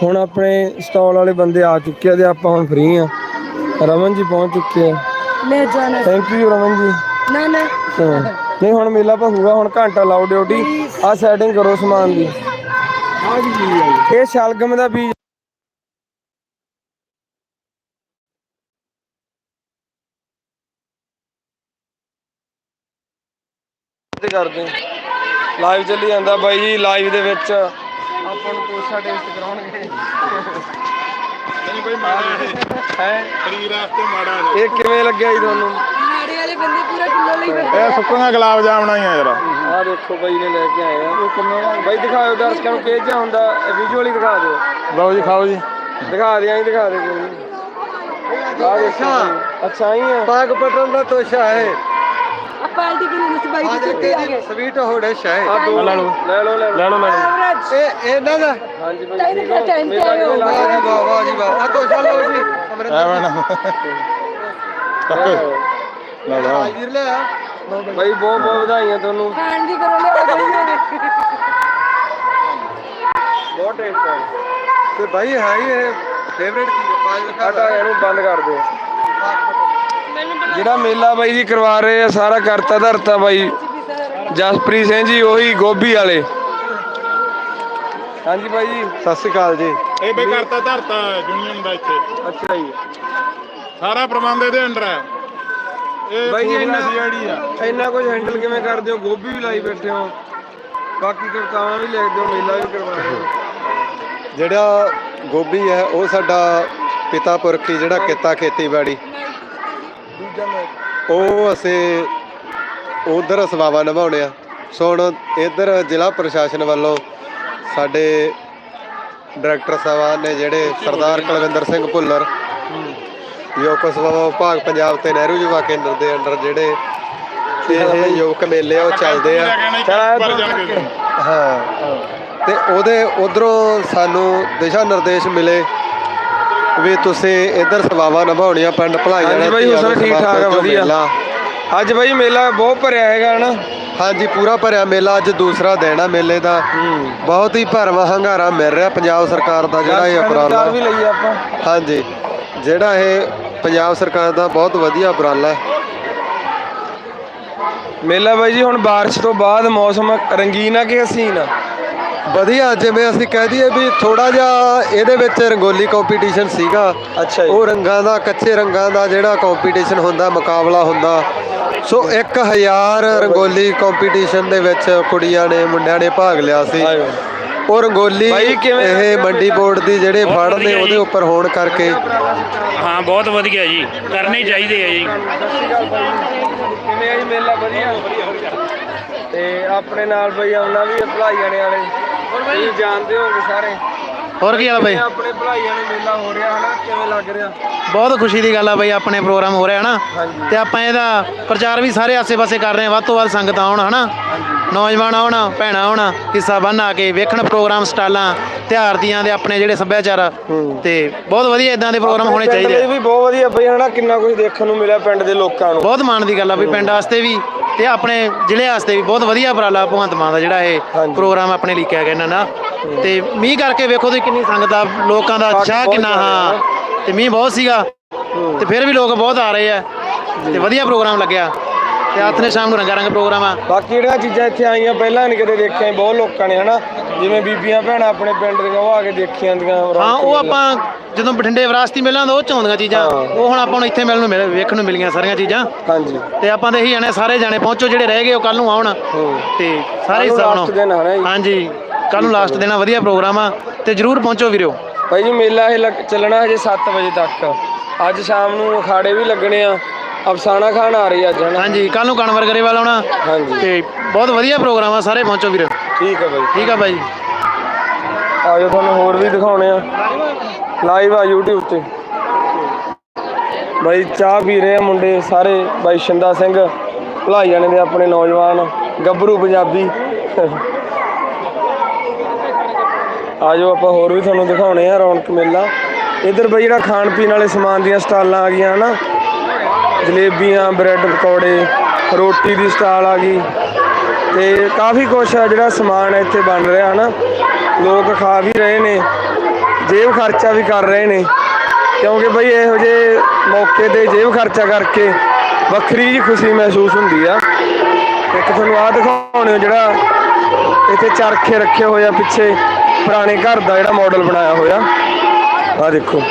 ਹੁਣ ਆਪਣੇ ਸਟਾਲ ਵਾਲੇ ਬੰਦੇ ਆ ਚੁੱਕੇ ਆ ਤੇ ਆਪਾਂ ਹੁਣ ਫ੍ਰੀ ਆ। ਰਮਨ ਜੀ ਪਹੁੰਚ ਚੁੱਕੇ ਆ। ਮੈਂ ਜਾਣਾ। Thank you Raman ji. ਨਾ ਨਾ। ਨਹੀਂ ਹੁਣ ਮੇਲਾ ਭਹੂਗਾ ਹੁਣ ਘੰਟਾ ਲਾਓ ਡਿਊਟੀ ਆ ਸੈਟਿੰਗ ਕਰੋ ਸਮਾਨ ਦੀ। ਇਹ ਸ਼ਲਗਮ ਦਾ ਬੀਜ ਕਰਦੇ ਲਾਈਵ ਚੱਲੀ ਜਾਂਦਾ ਬਾਈ ਜੀ ਲਾਈਵ ਦੇ ਵਿੱਚ। ਆਪਾਂ ਨੂੰ ਕੋਸਾ ਟੇਸਟ ਕਰਾਉਣਗੇ। ਨਹੀਂ ਕੋਈ ਮਾੜਾ ਇਹ ਹੈ? ਸਰੀਰ ਵਾਸਤੇ ਮਾੜਾ ਇਹ ਇਹ ਕਿਵੇਂ ਲੱਗਿਆ ਜੀ ਤੁਹਾਨੂੰ? ਮਾੜੇ ਵਾਲੇ ਬੰਦੇ ਪੂਰਾ ਕਿਲੋ ਲਈ ਬੈਠੇ ਇਹ ਸੁੱਕੀਆਂ ਗੁਲਾਬ ਜਾਮਣਾ ਹੀ ਆ ਯਾਰ। ਆਹ ਦੇਖੋ ਬਾਈ ਨੇ ਲੈ ਕੇ ਆਏ ਆ। ਬਾਈ ਦਿਖਾਓ ਦਰਸ਼ਕਾਂ ਨੂੰ ਕਿਹ ਜਿਹਾ ਹੁੰਦਾ। ਵਿਜ਼ੂਅਲੀ ਦਿਖਾ ਦਿਓ। ਲਓ ਜੀ ਖਾਓ ਜੀ। ਦਿਖਾ ਦੇ ਆਂ ਦਿਖਾ ਦੇ। ਕੋਈ ਦੇਖੋ। ਅੱਛਾ। ਹੀ ਆ। ਪਾਗ ਪਟਨ ਦਾ ਤੋਸ਼ਾ ਹੈ। ਆ ਪਾਰਟੀ ਕਿ ਨਹੀਂ ਬਾਈ ਦੀ ਛੁੱਟੀ ਆ ਗਏ ਸਵੀਟ ਹੋੜੇ ਸ਼ਾਹ ਆ ਦੋ ਲੈ ਲਓ। ਲੈ ਲਓ ਲੈ ਲਓ। ਲੈ ਲਓ ਇਹ ਇਹਨਾਂ ਦਾ? ਹਾਂਜੀ ਬਾਈ ਟਾਈਮ ਦਾ ਟਾਈਮ ਤੇ ਆਏ ਹੋ? ਵਾਹ ਜੀ ਵਾਹ ਵਾਹ ਜੀ ਵਾਹ। ਆ ਤੋਸ਼ਾ ਲਓ ਜੀ। ਅਮਰਿੰਦਰ ਐਵੇਂ ਨਾ ਲੈ ਲਓ। ਵੀਰ ਲਿਆ ਬਾਈ ਬਹੁਤ ਬਹੁਤ ਵਧਾਈਆਂ ਤੁਹਾਨੂੰ। ਖਾਣ ਦੀ ਕਰੋ ਲਿਆ ਗਈ ਬਹੁਤ। ਟੇਸਟ ਹੈ ਤੇ ਭਾਈ ਹੈ ਹੀ ਇਹ ਫੇਵਰੇਟ ਕੀ ਹੈ ਪਾਜ ਲਿਖਾ ਹਟਾ ਇਹਨੂੰ ਬੰਦ ਕਰ ਦਿਓ। ਜਿਹੜਾ ਮੇਲਾ ਬਾਈ ਜੀ ਕਰਵਾ ਰਹੇ ਆ ਸਾਰਾ ਕਰਤਾ ਧਰਤਾ ਬਾਈ। ਜਸਪ੍ਰੀਤ ਸਿੰਘ ਜੀ ਉਹੀ ਗੋਭੀ ਵਾਲੇ। ਹਾਂਜੀ ਬਾਈ ਜੀ। ਸਤਿ ਸ਼੍ਰੀ ਅਕਾਲ ਜੀ। ਇਹ ਬਈ ਕਰਤਾ ਧਰਤਾ ਯੂਨੀਅਨ ਦਾ ਇੱਥੇ। ਅੱਛਾ ਜੀ। ਸਾਰਾ ਪ੍ਰਬੰਧ ਇਹਦੇ ਅੰਡਰ ਹੈ। ਇਹ ਬਾਈ ਜੀ ਇੰਨਾ ਸੀਆਈਡੀ ਆ। ਇੰਨਾ ਕੁਝ ਹੈਂਡਲ ਕਿਵੇਂ ਕਰਦੇ ਹੋ? ਗੋਭੀ ਵੀ ਲਾਈ ਬੈਠੇ ਹੋ। ਬਾਕੀ ਕਵਤਾਵਾਂ ਵੀ ਲਿਖਦੇ ਹੋ ਮੇਲਾ ਵੀ ਕਰਵਾ ਰਹੇ ਹੋ। ਜਿਹੜਾ ਗੋਭੀ ਹੈ ਉਹ ਸਾਡਾ ਪਿਤਾ ਪੁਰਖੀ ਜਿਹੜਾ ਕੀਤਾ ਖੇਤੀਬਾੜੀ। ਦੂਜਾ ਉਹ ਅਸੀਂ ਉਧਰ ਸੇਵਾਵਾਂ ਨਿਭਾਉਣੇ ਆ। ਸੋ ਹੁਣ ਇੱਧਰ ਜ਼ਿਲ੍ਹਾ ਪ੍ਰਸ਼ਾਸਨ ਵੱਲੋਂ ਸਾਡੇ ਡਾਇਰੈਕਟਰ ਸਾਹਿਬਾਨ ਨੇ ਜਿਹੜੇ ਸਰਦਾਰ ਕੁਲਵਿੰਦਰ ਸਿੰਘ ਭੁੱਲਰ ਯੋਗ ਸੇਵਾਵਾਂ ਵਿਭਾਗ ਪੰਜਾਬ ਤੇ ਨਹਿਰੂ ਯੁਵਾ ਕੇਂਦਰ ਦੇ ਅੰਡਰ ਜਿਹੜੇ ਇਹ ਯੁਵਕ ਮੇਲੇ ਆ ਉਹ ਚੱਲਦੇ ਆ। ਹਾਂ। ਤੇ ਉਹਦੇ ਉਧਰੋਂ ਸਾਨੂੰ ਦਿਸ਼ਾ ਨਿਰਦੇਸ਼ ਮਿਲੇ ਵੀ ਤੁਸੀਂ ਇੱਧਰ ਸੇਵਾਵਾਂ ਨਿਭਾਉਣੀਆਂ ਪਿੰਡ ਭਲਾਈ ਹਾਂਜੀ ਬਾਈ, ਹੁਸਨ ਠੀਕ ਠਾਕ ਆ, ਵਧੀਆ। ਅੱਜ ਬਾਈ ਮੇਲਾ ਬਹੁਤ ਭਰਿਆ ਹੈਗਾ ਹਨਾ? ਹਾਂਜੀ ਪੂਰਾ ਭਰਿਆ ਮੇਲਾ ਅੱਜ ਦੂਸਰਾ ਦਿਨ ਆ ਮੇਲੇ ਦਾ। ਬਹੁਤ ਹੀ ਭਰਵਾਂ ਹੰਗਾਰਾ ਮਿਲ ਰਿਹਾ ਪੰਜਾਬ ਸਰਕਾਰ ਦਾ ਜਿਹੜਾ ਇਹ ਉਪਰਾਲਾ। ਵੀ ਲਈ ਆਪਾਂ। ਹਾਂਜੀ ਜਿਹੜਾ ਇਹ ਪੰਜਾਬ ਸਰਕਾਰ ਦਾ ਬਹੁਤ ਵਧੀਆ ਉਪਰਾਲਾ ਹੈ। ਮੇਲਾ ਬਾਈ ਜੀ ਹੁਣ ਬਾਰਿਸ਼ ਤੋਂ ਬਾਅਦ ਮੌਸਮ ਰੰਗੀਨ ਆ ਕਿ ਹਸੀਨ ਆ? ਵਧੀਆ ਜਿਵੇਂ ਅਸੀਂ ਕਹਿ ਦਈਏ ਵੀ ਥੋੜਾ ਜਿਹਾ ਇਹਦੇ ਵਿੱਚ ਰੰਗੋਲੀ ਕੰਪੀਟੀਸ਼ਨ ਸੀਗਾ। ਅੱਛਾ ਉਹ ਰੰਗਾਂ ਦਾ ਕੱਚੇ ਰੰਗਾਂ ਦਾ ਜਿਹੜਾ ਕੰਪੀਟੀਸ਼ਨ ਹੁੰਦਾ ਮੁਕਾਬਲਾ ਹੁੰਦਾ। ਸੋ 1000 ਰੰਗੋਲੀ ਕੰਪੀਟੀਸ਼ਨ ਦੇ ਵਿੱਚ ਕੁੜੀਆਂ ਨੇ ਮੁੰਡਿਆਂ ਨੇ ਭਾਗ ਲਿਆ ਸੀ। ਉਹ ਰੰਗੋਲੀ ਇਹ ਮੰਡੀ ਬੋਰਡ ਦੀ ਜਿਹੜੇ ਫੜ ਨੇ ਉਹਦੇ ਉੱਪਰ ਹੋਣ ਕਰਕੇ। ਹਾਂ ਬਹੁਤ ਵਧੀਆ ਜੀ। ਕਰਨੇ ਚਾਹੀਦੇ ਆ ਜੀ। ਕਿਵੇਂ ਆ ਜੀ ਮੇਲਾ? ਵਧੀਆ ਤੇ ਆਪਣੇ ਨਾਲ ਬਈ ਆਉਣਾ ਵੀ ਭਲਾਈ ਜਾਣੇ ਵਾਲੇ ਤੁਸੀਂ ਜਾਣਦੇ ਹੋਗੇ ਸਾਰੇ। ਹੋਰ ਕੀ ਹਾਲ ਬਈ? ਆਪਣੇ ਭਲਾਈ ਜਾਣੇ ਮੇਲਾ ਹੋ ਰਿਹਾ ਹਨਾ? ਕਿਵੇਂ ਲੱਗ ਰਿਹਾ? ਬਹੁਤ ਖੁਸ਼ੀ ਦੀ ਗੱਲ ਆ ਬਈ ਆਪਣੇ ਪ੍ਰੋਗਰਾਮ ਹੋ ਰਿਹਾ ਹਨਾ। ਤੇ ਆਪਾਂ ਇਹਦਾ ਪ੍ਰਚਾਰ ਵੀ ਸਾਰੇ ਆਸੇ-ਪਾਸੇ ਕਰ ਰਹੇ ਹਾਂ ਵੱਧ ਤੋਂ ਵੱਧ ਸੰਗਤ ਆਉਣ ਹਨਾ? ਨੌਜਵਾਨ ਆਉਣ ਭੈਣਾਂ ਆਉਣ ਹਿੱਸਾ ਬੰਨ ਆ ਕੇ ਵੇਖਣ ਪ੍ਰੋਗਰਾਮ ਸਟਾਲਾਂ ਤਿਉਹਾਰ ਦੀਆਂ ਦੇ ਆਪਣੇ ਜਿਹੜੇ ਸੱਭਿਆਚਾਰ ਤੇ ਬਹੁਤ ਵਧੀਆ ਇਦਾਂ ਦੇ ਪ੍ਰੋਗਰਾਮ ਹੋਣੇ ਚਾਹੀਦੇ ਆ। ਵੀ ਬਹੁਤ ਵਧੀਆ ਬਈ ਹਨਾ? ਕਿੰਨਾ ਕੁਝ ਦੇਖਣ ਨੂੰ ਮਿਲਿਆ ਪਿੰਡ ਦੇ ਲੋਕਾਂ ਨੂੰ। ਬਹੁਤ ਮਾਣ ਦੀ ਗੱਲ ਆ ਵੀ ਪਿੰਡ ਵਾਸਤੇ ਵੀ ਤੇ ਆਪਣੇ ਜ਼ਿਲ੍ਹੇ ਵਾਸਤੇ ਵੀ ਬਹੁਤ ਵਧੀਆ ਉਪਰਾਲਾ ਭਗਵੰਤ ਮਾਨ ਦਾ ਜਿਹੜਾ ਇਹ। ਪ੍ਰੋਗਰਾਮ ਆਪਣੇ ਲਈ ਕਿਹਾ ਗਿਆ ਇਹਨਾਂ ਨਾਲ। ਤੇ ਮੀਂਹ ਕਰਕੇ ਵੇਖੋ ਤੁਸੀਂ ਕਿੰਨੀ ਸੰਗਤ ਆ ਲੋਕਾਂ ਦਾ ਉਤਸ਼ਾਹ ਕਿੰਨਾ ਹਾਂ। ਤੇ ਮੀਂਹ ਬਹੁਤ ਸੀਗਾ। ਤੇ ਫਿਰ ਵੀ ਲੋਕ ਬਹੁਤ ਆ ਰਹੇ ਆ। ਤੇ ਵਧੀਆ ਪ੍ਰੋਗਰਾਮ ਲੱਗਿਆ। ਤੇ ਹੱਥ ਨੇ ਸ਼ਾਮ ਨੂੰ ਰੰਗਾ ਰੰਗ ਪ੍ਰੋਗਰਾਮ ਆ? ਬਾਕੀ ਜਿਹੜੀਆਂ ਚੀਜ਼ਾਂ ਇੱਥੇ ਆਈਆਂ ਪਹਿਲਾਂ ਨਹੀਂ ਕਦੇ ਦੇਖੀਆਂ ਬਹੁਤ ਲੋਕਾਂ ਨੇ ਹਨਾ? ਜਿਵੇਂ ਬੀਬੀਆਂ ਭੈਣਾਂ ਆਪਣੇ ਪਿੰਡ ਦੀਆਂ ਉਹ ਆ ਕੇ ਦੇਖੀਆਂ ਦੀਆਂ ਹਾਂ ਉਹ ਆਪਾਂ ਜਦੋਂ ਬਠਿੰਡੇ ਵਿਰਾਸਤੀ ਮੇਲਾ ਹੁੰਦਾ ਉਹ ਚ ਆਉਂਦੀਆਂ ਚੀਜ਼ਾਂ। ਉਹ ਹੁਣ ਆਪਾਂ ਨੂੰ ਇੱਥੇ ਮਿਲਣ ਨੂੰ ਮਿਲ ਵੇਖਣ ਨੂੰ ਮਿਲੀਆਂ ਸਾਰੀਆਂ ਚੀਜ਼ਾਂ। ਹਾਂਜੀ। ਤੇ ਆਪਾਂ ਤਾਂ ਇਹੀ ਜਾਣੇ ਸਾਰੇ ਜਾਣੇ ਪਹੁੰਚੋ ਜਿਹੜੇ ਰਹਿ ਗਏ ਉਹ ਕੱਲ ਨੂੰ ਆਉਣ। ਤੇ ਸਾਰੇ ਹਿੱਸਾ last ਦਿਨ ਆ ਨਾ ਜੀ। ਬਣੋ ਹਾਂਜੀ ਕੱਲ ਨੂੰ ਲਾਸਟ ਦੇਣਾ ਵਧੀਆ ਪ੍ਰੋਗਰਾਮ ਆ। ਤੇ ਜਰੂਰ ਪਹੁੰਚੋ ਵੀਰੋ। ਭਾਈ ਜੀ ਮੇਲਾ ਇਹ ਚੱਲਣਾ ਹਜੇ 7 ਵਜੇ ਤੱਕ। ਅੱਜ ਸ਼ਾਮ ਨੂੰ ਅਖਾੜੇ ਵੀ ਲੱਗਣੇ ਆ। ਅਫਸਾਨਾ ਖਾਨ ਆ ਰਹੀ ਅੱਜ ਹਨਾ ਹਾਂਜੀ ਕੱਲ ਨੂੰ ਕਨਵਰ ਗਰੇਵਾਲ ਆਉਣਾ। ਹਾਂਜੀ। ਤੇ ਬਹੁਤ ਵਧੀਆ ਪ੍ਰੋਗਰਾਮ ਆ ਸਾਰੇ ਪਹੁੰਚੋ ਵੀਰ। ਠੀਕ ਹੈ ਬਾਈ। ਠੀਕ ਆ ਬਾਈ। ਆਜੋ ਤੁਹਾਨੂੰ ਹੋਰ ਵੀ ਦਿਖਾਉਣੇ ਆ। ਲਾਈਵ ਆ YouTube ਤੇ। ਬਾਈ ਚਾਹ ਪੀ ਰਹੇ ਆ ਮੁੰਡੇ ਸਾਰੇ ਬਾਈ ਸ਼ਿੰਦਾ ਸਿੰਘ ਭਲਾਈ ਜਾਣੇ ਦੇ ਆਪਣੇ ਨੌਜਵਾਨ ਗੱਭਰੂ ਪੰਜਾਬੀ। ਆਜੋ ਆਪਾਂ ਹੋਰ ਵੀ ਤੁਹਾਨੂੰ ਦਿਖਾਉਣੇ ਆ ਰੌਣਕ ਮੇਲਾ। ਇਧਰ ਬਈ ਜਿਹੜਾ ਖਾਣ ਪੀਣ ਵਾਲੇ ਸਮਾਨ ਦੀਆਂ ਸਟਾਲਾਂ ਆ ਗਈਆਂ ਹਨਾ ਜਲੇਬੀਆਂ ਬ੍ਰੈਡ ਪਕੌੜੇ, ਰੋਟੀ ਦੀ ਸਟਾਲ ਆ ਗਈ ਤੇ ਕਾਫੀ ਕੁਛ ਆ ਜਿਹੜਾ ਸਮਾਨ ਇੱਥੇ ਬਣ ਰਿਹਾ, ਹਨਾ? ਲੋਕ ਖਾ ਵੀ ਰਹੇ ਨੇ, ਜੇਬ ਖਰਚਾ ਵੀ ਕਰ ਰਹੇ ਨੇ, ਕਿਉਂਕਿ ਬਈ ਇਹੋ ਜਿਹੇ ਮੌਕੇ ਤੇ ਜੇਬ ਖਰਚਾ ਕਰਕੇ ਵੱਖਰੀ ਜਿਹੀ ਖੁਸ਼ੀ ਮਹਿਸੂਸ ਹੁੰਦੀ ਆ। ਇੱਕ ਤੁਹਾਨੂੰ ਆਹ ਦਿਖਾਉਣੇ ਜਿਹੜਾ ਇੱਥੇ ਚਰਖੇ ਰੱਖੇ ਹੋਏ ਆ ਪਿੱਛੇ, ਪੁਰਾਣੇ ਘਰ ਦਾ ਜਿਹੜਾ ਮਾਡਲ ਬਣਾਇਆ ਹੋਇਆ। ਆਹ ਦੇਖੋ।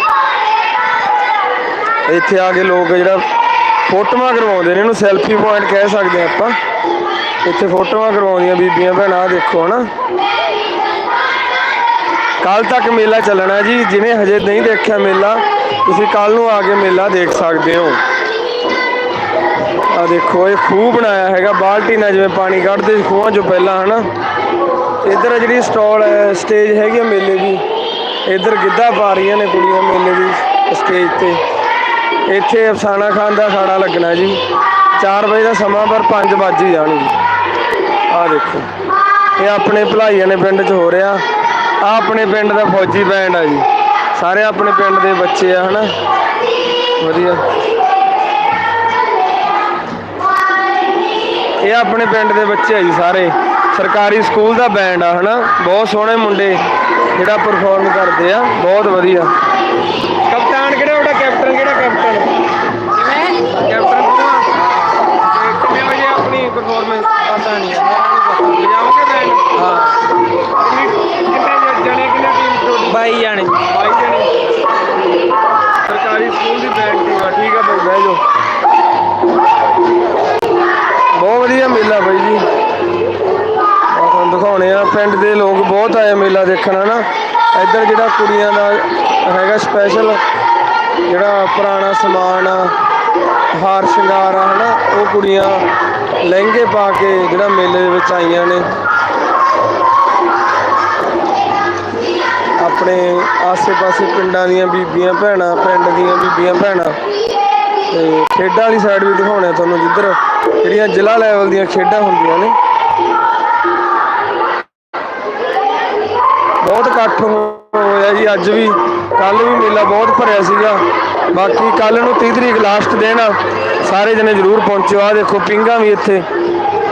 ਇੱਥੇ ਆ ਕੇ ਲੋਕ ਜਿਹੜਾ ਫੋਟੋਆਂ ਕਰਵਾਉਂਦੇ ਨੇ, ਇਹਨੂੰ ਸੈਲਫੀ ਪੁਆਇੰਟ ਕਹਿ ਸਕਦੇ ਆ ਆਪਾਂ। ਇੱਥੇ ਫੋਟੋਆਂ ਕਰਵਾਉਂਦੀਆਂ ਬੀਬੀਆਂ ਭੈਣਾਂ, ਆਹ ਦੇਖੋ ਹਨਾ। ਕੱਲ ਤੱਕ ਮੇਲਾ ਚੱਲਣਾ ਜੀ, ਜਿਹਨੇ ਹਜੇ ਨਹੀਂ ਦੇਖਿਆ ਮੇਲਾ, ਤੁਸੀਂ ਕੱਲ ਨੂੰ ਆ ਕੇ ਮੇਲਾ ਦੇਖ ਸਕਦੇ ਹੋ। ਆ ਦੇਖੋ, ਇਹ ਖੂਹ ਬਣਾਇਆ ਹੈਗਾ, ਬਾਲਟੀ ਨਾਲ ਜਿਵੇਂ ਪਾਣੀ ਕੱਢਦੇ ਸੀ ਖੂਹਾਂ ਚੋਂ ਪਹਿਲਾਂ, ਹਨਾ। ਇੱਧਰ ਜਿਹੜੀ ਸਟਾਲ ਹੈ, ਸਟੇਜ ਹੈਗੀ ਆ ਮੇਲੇ ਦੀ, ਇੱਧਰ ਗਿੱਧਾ ਪਾ ਰਹੀਆਂ ਨੇ ਕੁੜੀਆਂ ਮੇਲੇ ਦੀ, ਸਟੇਜ ਤੇ। ਇੱਥੇ ਅਫਸਾਨਾ ਖਾਨ ਦਾ ਅਖਾੜਾ ਲੱਗਣਾ ਜੀ। 4 ਵਜੇ ਦਾ ਸਮਾਂ, ਪਰ 5 ਵੱਜ ਹੀ ਜਾਣਗੇ ਆਹ ਦੇਖੋ। ਇਹ ਆਪਣੇ ਭਲਾਈਆਂ ਨੇ ਪਿੰਡ 'ਚ ਹੋ ਰਿਹਾ। ਆ ਆਪਣੇ ਪਿੰਡ ਦਾ ਫੌਜੀ ਬੈਂਡ ਆ ਜੀ। ਸਾਰੇ ਆਪਣੇ ਪਿੰਡ ਦੇ ਬੱਚੇ ਆ, ਹਨਾ? ਵਧੀਆ। ਇਹ ਆਪਣੇ ਪਿੰਡ ਦੇ ਬੱਚੇ ਆ ਜੀ ਸਾਰੇ। ਸਰਕਾਰੀ ਸਕੂਲ ਦਾ ਬੈਂਡ ਆ, ਹਨਾ? ਬਹੁਤ ਸੋਹਣੇ ਮੁੰਡੇ, ਜਿਹੜਾ ਪਰਫਾਰਮ ਕਰਦੇ ਆ। ਬਹੁਤ ਵਧੀਆ। ਪਿੰਡ ਦੇ ਲੋਕ ਬਹੁਤ ਆਏ ਮੇਲਾ ਦੇਖਣ, ਹਨਾ? ਇੱਧਰ ਜਿਹੜਾ ਕੁੜੀਆਂ ਦਾ ਹੈਗਾ ਸਪੈਸ਼ਲ ਜਿਹੜਾ ਪੁਰਾਣਾ ਸਮਾਨ ਆ ਹਾਰ ਸ਼ਿੰਗਾਰ ਆ, ਹਨਾ? ਉਹ ਕੁੜੀਆਂ ਲਹਿੰਗੇ ਪਾ ਕੇ ਜਿਹੜਾ ਮੇਲੇ ਦੇ ਵਿੱਚ ਆਈਆਂ ਨੇ। ਆਪਣੇ ਆਸੇ-ਪਾਸੇ ਪਿੰਡਾਂ ਦੀਆਂ ਬੀਬੀਆਂ ਭੈਣਾਂ, ਪਿੰਡ ਦੀਆਂ ਬੀਬੀਆਂ ਭੈਣਾਂ। ਤੇ ਖੇਡਾਂ ਵਾਲੀ ਸਾਈਡ ਵੀ ਦਿਖਾਉਣੇ ਆ ਤੁਹਾਨੂੰ ਜਿੱਧਰ। ਜਿਹੜੀਆਂ ਜ਼ਿਲ੍ਹਾ ਲੈਵਲ ਦੀਆਂ ਖੇਡਾਂ ਹੁੰਦੀਆਂ ਨੇ। ਬਹੁਤ ਇਕੱਠ ਹੋ- ਹੋਇਆ ਜੀ, ਅੱਜ ਵੀ। ਕੱਲ ਵੀ ਮੇਲਾ ਬਹੁਤ ਭਰਿਆ ਸੀਗਾ। ਬਾਕੀ ਕੱਲ ਨੂੰ 30 ਤਰੀਕ ਲਾਸਟ ਦਿਨ ਸਾਰੇ ਜਣੇ ਜ਼ਰੂਰ ਪਹੁੰਚਿਓ ਆ ਦੇਖੋ, ਪਿੰਗਾ ਵੀ ਇੱਥੇ।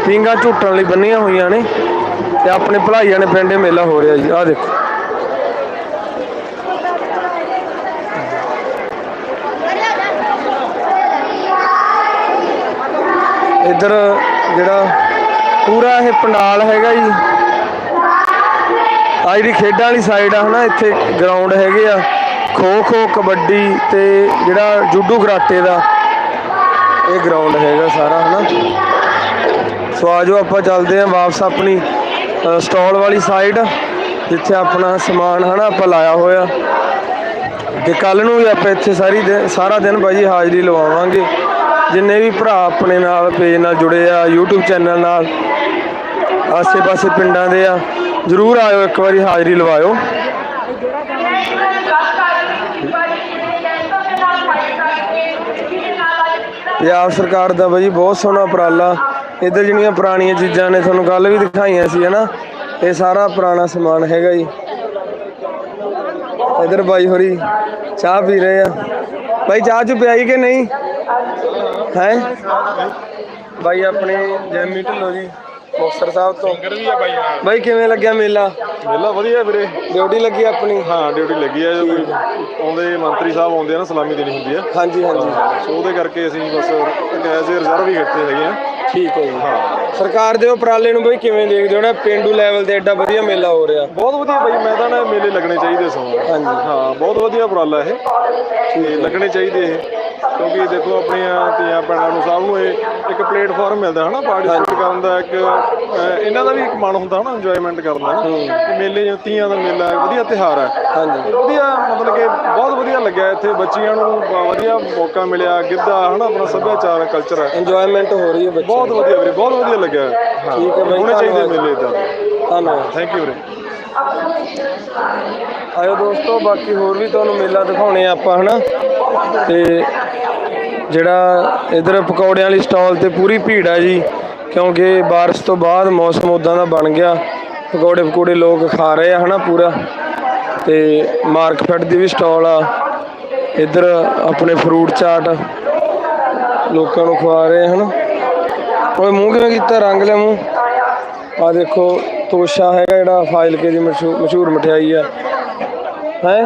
ਪਿੰਗਾ ਝੂਟਣ ਲਈ ਬੰਨੀਆਂ ਹੋਈਆਂ ਨੇ। ਤੇ ਆਪਣੇ ਭਲਾਈਆਂ ਨੇ ਪਿੰਡੇ ਮੇਲਾ ਹੋ ਰਿਹਾ ਜੀ। ਆ ਦੇਖੋ। ਇੱਧਰ ਜਿਹੜਾ ਪੂਰਾ ਇਹ ਪੰਡਾਲ ਹੈਗਾ ਜੀ। ਆ ਜਿਹੜੀ ਖੇਡਾਂ ਵਾਲੀ ਸਾਈਡ ਆ ਹਨਾ, ਇੱਥੇ ਗਰਾਊਂਡ ਹੈਗੇ ਆ। ਖੋ ਖੋ, ਕਬੱਡੀ ਤੇ ਜਿਹੜਾ ਜੂਡੂ ਕਰਾਟੇ ਦਾ, ਇਹ ਗਰਾਊਂਡ ਹੈਗਾ ਸਾਰਾ ਹਨਾ। ਸੋ ਆਜੋ ਆਪਾਂ ਚੱਲਦੇ ਆਂ ਵਾਪਸ ਆਪਣੀ ਸਟਾਲ ਵਾਲੀ ਸਾਈਡ ਜਿੱਥੇ ਆਪਣਾ ਸਮਾਨ ਹਨਾ ਆਪਾਂ ਲਾਇਆ ਹੋਇਆ। ਤੇ ਕੱਲ ਨੂੰ ਵੀ ਆਪਾਂ ਇੱਥੇ ਸਾਰੀ ਦਿਨ ਸਾਰਾ ਦਿਨ ਬਾਜੀ ਹਾਜ਼ਰੀ ਲਵਾਵਾਂਗੇ। ਜਿੰਨੇ ਵੀ ਭਰਾ ਆਪਣੇ ਨਾਲ, ਪੇਜ ਨਾਲ ਜੁੜੇ ਆ, YouTube ਚੈਨਲ ਨਾਲ, ਆਸੇ-ਪਾਸੇ ਪਿੰਡਾਂ ਦੇ ਆ। ਜਰੂਰ ਆਇਓ, ਇੱਕ ਵਾਰੀ ਹਾਜ਼ਰੀ ਲਵਾਇਓ। ਪੰਜਾਬ ਸਰਕਾਰ ਦਾ ਬਾਜੀ ਬਹੁਤ ਸੋਹਣਾ ਉਪਰਾਲਾ। ਇੱਧਰ ਜਿਹੜੀਆਂ ਪੁਰਾਣੀਆਂ ਚੀਜ਼ਾਂ ਨੇ, ਤੁਹਾਨੂੰ ਕੱਲ ਵੀ ਦਿਖਾਈਆਂ ਸੀ, ਹਨਾ? ਇਹ ਸਾਰਾ ਪੁਰਾਣਾ ਸਮਾਨ ਹੈਗਾ ਜੀ। ਇਧਰ ਬਾਈ ਹੋਰੀ ਚਾਹ ਪੀ ਰਹੇ ਆ। ਬਾਈ, ਚਾਹ ਚ ਪਿਆਈ ਕਿ ਨਹੀਂ? ਹੈ? ਬਾਈ, ਆਪਣੇ ਜੈਮੀ ਢਿੱਲੋਂ ਜੀ। ਮੁਕਤਸਰ ਸਾਹਿਬ ਤੋਂ। ਵੀ ਆ ਬਾਈ ਨਾਲ। ਬਾਈ ਕਿਵੇਂ ਲੱਗਿਆ ਮੇਲਾ? ਮੇਲਾ ਵਧੀਆ ਵੀਰੇ। ਡਿਊਟੀ ਲੱਗੀ ਆਪਣੀ? ਹਾਂ ਡਿਊਟੀ ਲੱਗੀ ਆ ਜੋ ਕੋਈ ਆਉਂਦੇ ਮੰਤਰੀ ਸਾਹਿਬ ਆਉਂਦੇ ਆ ਨਾ ਸਲਾਮੀ ਦੇਣੀ ਹੁੰਦੀ ਆ ਹਾਂਜੀ ਹਾਂਜੀ। ਸੋ ਉਹਦੇ ਕਰਕੇ ਅਸੀਂ ਬਸ ਐਜ਼ ਰਿਜ਼ਰਵ ਹੀ ਕੀਤੇ ਹੈਗੇ ਆ। ਠੀਕ ਹੈ ਜੀ। ਸਰਕਾਰ ਦੇ ਉਪਰਾਲੇ ਨੂੰ ਬਈ ਕਿਵੇਂ ਦੇਖਦੇ ਹੋ ਨਾ? ਪਿੰਡੂ ਲੈਵਲ ਤੇ ਐਡਾ ਵਧੀਆ ਮੇਲਾ ਹੋ ਰਿਹਾ। ਬਹੁਤ ਵਧੀਆ ਬਾਈ ਮੈਂ ਤਾਂ ਨਾ ਮੇਲੇ ਲੱਗਣੇ ਚਾਹੀਦੇ ਸੋ ਹਾਂਜੀ। ਹਾਂ ਬਹੁਤ ਵਧੀਆ ਉਪਰਾਲਾ ਇਹ। ਲੱਗਣੇ ਚਾਹੀਦੇ ਇਹ। ਕਿਉਂਕਿ ਦੇਖੋ ਆਪਣੀਆਂ ਧੀਆਂ ਭੈਣਾਂ ਨੂੰ ਸਭ ਨੂੰ ਇਹ ਇੱਕ ਪਲੇਟਫਾਰਮ ਮਿਲਦਾ ਹਨਾ ਪਾਰਟਿਸਿਪੇਟ ਕਰਨ ਦਾ ਇੱਕ ਇਹਨਾਂ ਦਾ ਵੀ ਇੱਕ ਮਨ ਹੁੰਦਾ ਹਨਾ ਇੰਜੋਇਮੈਂਟ ਕਰਨ ਦਾ ਮੇਲੇ ਜਿਵੇਂ ਤੀਆਂ ਦਾ ਮੇਲਾ ਹੈ ਵਧੀਆ ਤਿਉਹਾਰ ਹੈ। ਹਾਂਜੀ। ਵਧੀਆ ਮਤਲਬ ਕਿ ਬਹੁਤ ਵਧੀਆ ਲੱਗਿਆ ਇੱਥੇ ਬੱਚੀਆਂ ਨੂੰ ਵਧੀਆ ਮੌਕਾ ਮਿਲਿਆ ਗਿੱਧਾ ਹਨਾ ਆਪਣਾ ਸੱਭਿਆਚਾਰ ਕਲਚਰ ਹੈ। ਇੰਜੋਇਮੈਂਟ ਹੋ ਰਹੀ ਹੈ ਬੱਚੇ ਬਹੁਤ ਵਧੀਆ ਵੀਰੇ ਬਹੁਤ ਵਧੀਆ ਲੱਗਿਆ। ਠੀਕ ਹੈ ਬਾਈ, ਹੋਣੇ ਚਾਹੀਦੇ। ਮੇਲੇ ਇਦਾਂ ਧੰਨਵਾਦ। ਥੈਂਕ ਯੂ ਵੀਰੇ। ਆਇਓ ਦੋਸਤੋ, ਬਾਕੀ ਹੋਰ ਵੀ ਤੁਹਾਨੂੰ ਮੇਲਾ ਦਿਖਾਉਣੇ ਆ ਆਪਾਂ, ਹਨਾ? ਤੇ ਜਿਹੜਾ ਇਧਰ ਪਕੌੜਿਆਂ ਵਾਲੀ ਸਟਾਲ ਤੇ ਪੂਰੀ ਭੀੜ ਆ ਜੀ, ਕਿਉਂਕਿ ਬਾਰਿਸ਼ ਤੋਂ ਬਾਅਦ ਮੌਸਮ ਉਦਾਂ ਦਾ ਬਣ ਗਿਆ। ਪਕੌੜੇ ਪਕੌੜੇ ਲੋਕ ਖਾ ਰਹੇ ਆ, ਹਨਾ, ਪੂਰਾ। ਤੇ ਮਾਰਕਫੈਟ ਦੀ ਵੀ ਸਟਾਲ ਆ। ਇਧਰ ਆਪਣੇ ਫਰੂਟ ਚਾਟ ਲੋਕਾਂ ਨੂੰ ਖਵਾ ਰਹੇ ਆ, ਹਨਾ? ਓਏ, ਮੂੰਹ ਕਿਵੇਂ ਕੀਤਾ? ਰੰਗ ਲਿਆ ਮੂੰਹ। ਆ ਦੇਖੋ ਤੋਸ਼ਾ ਹੈਗਾ ਜਿਹੜਾ ਫਾਜ਼ਿਲਕੇ ਦੀ ਮਸ਼ਹੂ- ਮਸ਼ਹੂਰ ਮਠਿਆਈ ਆ। ਹੈ?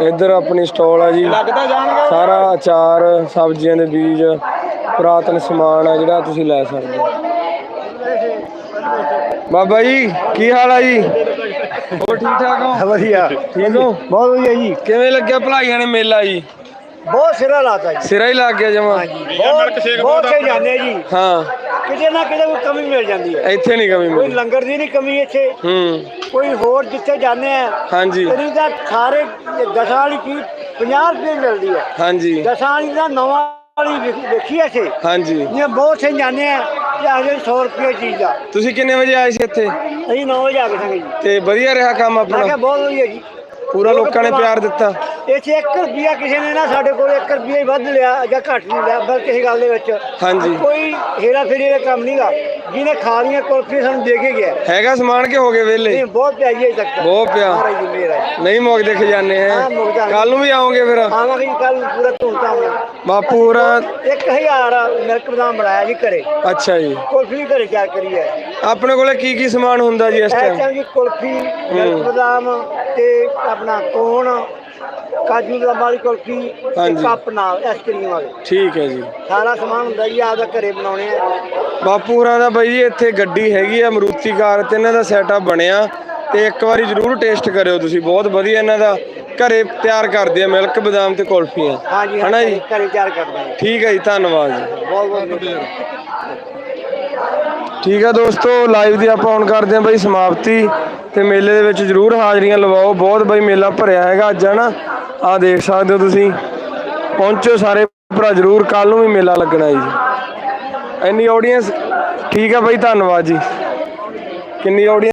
ਇੱਧਰ ਆਪਣੀ ਸਟਾਲ ਆ ਜੀ। ਸਾਰਾ ਅਚਾਰ ਸਬਜ਼ੀਆਂ ਦੇ ਬੀਜ ਪੁਰਾਤਨ ਸਮਾਨ ਆ ਜਿਹੜਾ ਤੁਸੀਂ ਲੈ ਸਕਦੇ ਹੋ। ਬਾਬਾ ਜੀ ਕੀ ਹਾਲ ਆ ਜੀ? ਹੋਰ ਠੀਕ ਠਾਕ ਹੋ? ਵਧੀਆ। ਠੀਕ ਹੋ? ਬਹੁਤ ਵਧੀਆ ਜੀ। ਕਿਵੇਂ ਲੱਗਿਆ ਭਲਾਈਆਂ ਨੇ ਮੇਲਾ ਜੀ? ਬਹੁਤ ਸਿਰਾ ਲਾਤਾ ਜੀ। ਸਿਰਾ ਹੀ ਲੱਗ ਗਿਆ ਜਮਾ। ਬਹੁਤ ਬਹੁਤ ਸਹੀ ਜਾਂਦੇ ਜੀ। ਹਾਂ। ਕਿਤੇ ਨਾ ਕਿਤੇ ਕੋਈ ਕਮੀ ਮਿਲ ਜਾਂਦੀ ਹੈ। ਇੱਥੇ ਨਹੀਂ ਕਮੀ ਕੋਈ ਲੰਗਰ ਦੀ ਨਹੀਂ ਕਮੀ ਇੱਥੇ। ਹੂੰ। ਕੋਈ ਹੋਰ ਜਿੱਥੇ ਜਾਂਦੇ ਆ। ਹਾਂਜੀ। ਤੇਰੀ ਤਾਂ ਸਾਰੇ ਦਸਾਂ ਵਾਲੀ ਚੀਜ਼ 50 ਰੁਪਏ ਮਿਲਦੀ ਹੈ। ਹਾਂਜੀ। ਦਸਾਂ ਵਾਲੀ ਦਾ ਨਵਾਂ ਵਾਲੀ ਵੇਖ- ਵੇਖੀ ਇੱਥੇ। ਹਾਂਜੀ। ਇਹ ਬਹੁਤ ਸੇ ਜਾਂਦੇ ਆ ਕਿ ਆਗੇ 100 ਰੁਪਏ ਚੀਜ਼ ਆ ਤੁਸੀਂ ਕਿੰਨੇ ਵਜੇ ਆਏ ਸੀ ਇੱਥੇ? ਅਸੀਂ 9 ਵਜੇ ਆ ਗਏ ਸੰਗੇ ਜੀ। ਤੇ ਵਧੀਆ ਰਿਹਾ ਕੰਮ ਮੈਂ ਕਿਹਾ ਆਪਣਾ ਬਹੁਤ ਵਧੀਆ ਜੀ। ਪੂਰਾ ਲੋਕਾਂ ਨੇ ਪਿਆਰ ਦਿੱਤਾ। ਇੱਥੇ 1 ਰੁਪਿਆ ਕਿਸੇ ਨੇ ਨਾ ਸਾਡੇ ਕੋਲ 1 ਰੁਪਿਆ ਹੀ ਵੱਧ ਲਿਆ ਜਾਂ ਘੱਟ ਨਹੀਂ ਲਿਆ ਬਸ ਕਿਸੇ ਗੱਲ ਦੇ ਵਿੱਚ ਹਾਂਜੀ। ਕੋਈ ਹੇਰਾ ਫੇਰੀ ਦਾ ਕੰਮ ਨਹੀਂਗਾ ਜਿਹਨੇ ਖਾ ਲੀਆਂ ਕੁਲਫੀ ਸਾਨੂੰ ਦੇ ਕੇ ਗਿਆ। ਹੈਗਾ ਸਮਾਨ ਕਿ ਹੋ ਗਏ ਵਿਹਲੇ? ਨਹੀਂ ਬਹੁਤ ਪਿਆਈ ਅਜੇ ਤੱਕ। ਤਾਂ। ਬਹੁਤ ਪਿਆ। ਮਹਾਰਾਜ ਜੀ ਜੀ। ਨਹੀਂ ਮੁੱਕਦੇ ਖਜ਼ਾਨੇ ਹੈ ਹਾਂ। ਕੱਲ ਨੂੰ ਵੀ ਆਓਗੇ ਫਿਰ? ਆਵਾਂਗੇ ਜੀ ਕੱਲ ਪੂਰਾ ਬਾਪੂ ਹੋਰਾਂ 1000 ਮਿਲਕ ਬਦਾਮ ਬਣਾਇਆ ਜੀ ਘਰੇ। ਅੱਛਾ ਜੀ। ਕੁਲਫੀ ਵੀ ਘਰੇ ਤਿਆਰ ਕਰੀ ਹੈ। ਆਪਣੇ ਕੋਲੇ ਕੀ ਕੀ ਸਮਾਨ ਹੁੰਦਾ ਜੀ ਇਸ ਟਾਈਮ ਜੀ ਕੁਲਫੀ ਮਿਲਕ ਬਦਾਮ ਤੇ ਆਪਣਾ ਕੋਨ ਕਾਜੂ ਬਦਾਮ ਵਾਲੀ ਕੁਲਫੀ ਤੇ ਹਾਂਜੀ। ਕੱਪ ਨਾਲ ਆਈਸਕ੍ਰੀਮ ਵਾਲੇ। ਠੀਕ ਹੈ ਜੀ। ਸਾਰਾ ਸਮਾਨ ਹੁੰਦਾ ਜੀ ਆਪਦਾ ਘਰੇ ਬਣਾਉਣੇ ਆ। ਬਾਪੂ ਹੋਰਾਂ ਦਾ ਬਾਈ ਜੀ ਇੱਥੇ ਗੱਡੀ ਹੈਗੀ ਆ ਮਰੂਤੀ ਕਾਰ ਤੇ ਇਹਨਾਂ ਦਾ ਸੈਟਅਪ ਬਣਿਆ। ਤੇ ਇੱਕ ਵਾਰੀ ਜ਼ਰੂਰ ਟੇਸਟ ਕਰਿਓ ਤੁਸੀਂ ਬਹੁਤ ਵਧੀਆ ਇਹਨਾਂ ਦਾ। ਘਰੇ ਤਿਆਰ ਕਰਦੇ ਆ ਮਿਲਕ ਬਦਾਮ ਤੇ ਕੁਲਫੀਆਂ। ਹਾਂਜੀ ਹਨਾ ਜੀ? ਘਰੇ- ਤਿਆਰ ਕਰਦੇ ਆ। ਠੀਕ ਹੈ ਜੀ ਧੰਨਵਾਦ ਜੀ। ਬਹੁਤ ਬਹੁਤ ਵਧੀਆ। ਠੀਕ ਹੈ ਦੋਸਤੋ ਲਾਈਵ ਦੀ ਆਪਾਂ ਔਨ ਕਰਦੇ ਹਾਂ ਬਾਈ ਸਮਾਪਤੀ ਤੇ ਮੇਲੇ ਦੇ ਵਿੱਚ ਜ਼ਰੂਰ ਹਾਜ਼ਰੀਆਂ ਲਵਾਓ। ਬਹੁਤ ਬਾਈ ਮੇਲਾ ਭਰਿਆ ਹੈਗਾ ਅੱਜ, ਹਨਾ? ਆ ਦੇਖ ਸਕਦੇ ਹੋ ਤੁਸੀਂ। ਪਹੁੰਚੋ ਸਾਰੇ ਭਰਾ, ਜ਼ਰੂਰ ਕੱਲ ਨੂੰ ਵੀ ਮੇਲਾ ਲੱਗਣਾ ਜੀ। ਇੰਨੀ ਆਡੀਅנס ਠੀਕ ਹੈ ਬਾਈ, ਧੰਨਵਾਦ ਜੀ। ਕਿੰਨੀ ਆਡੀਅנס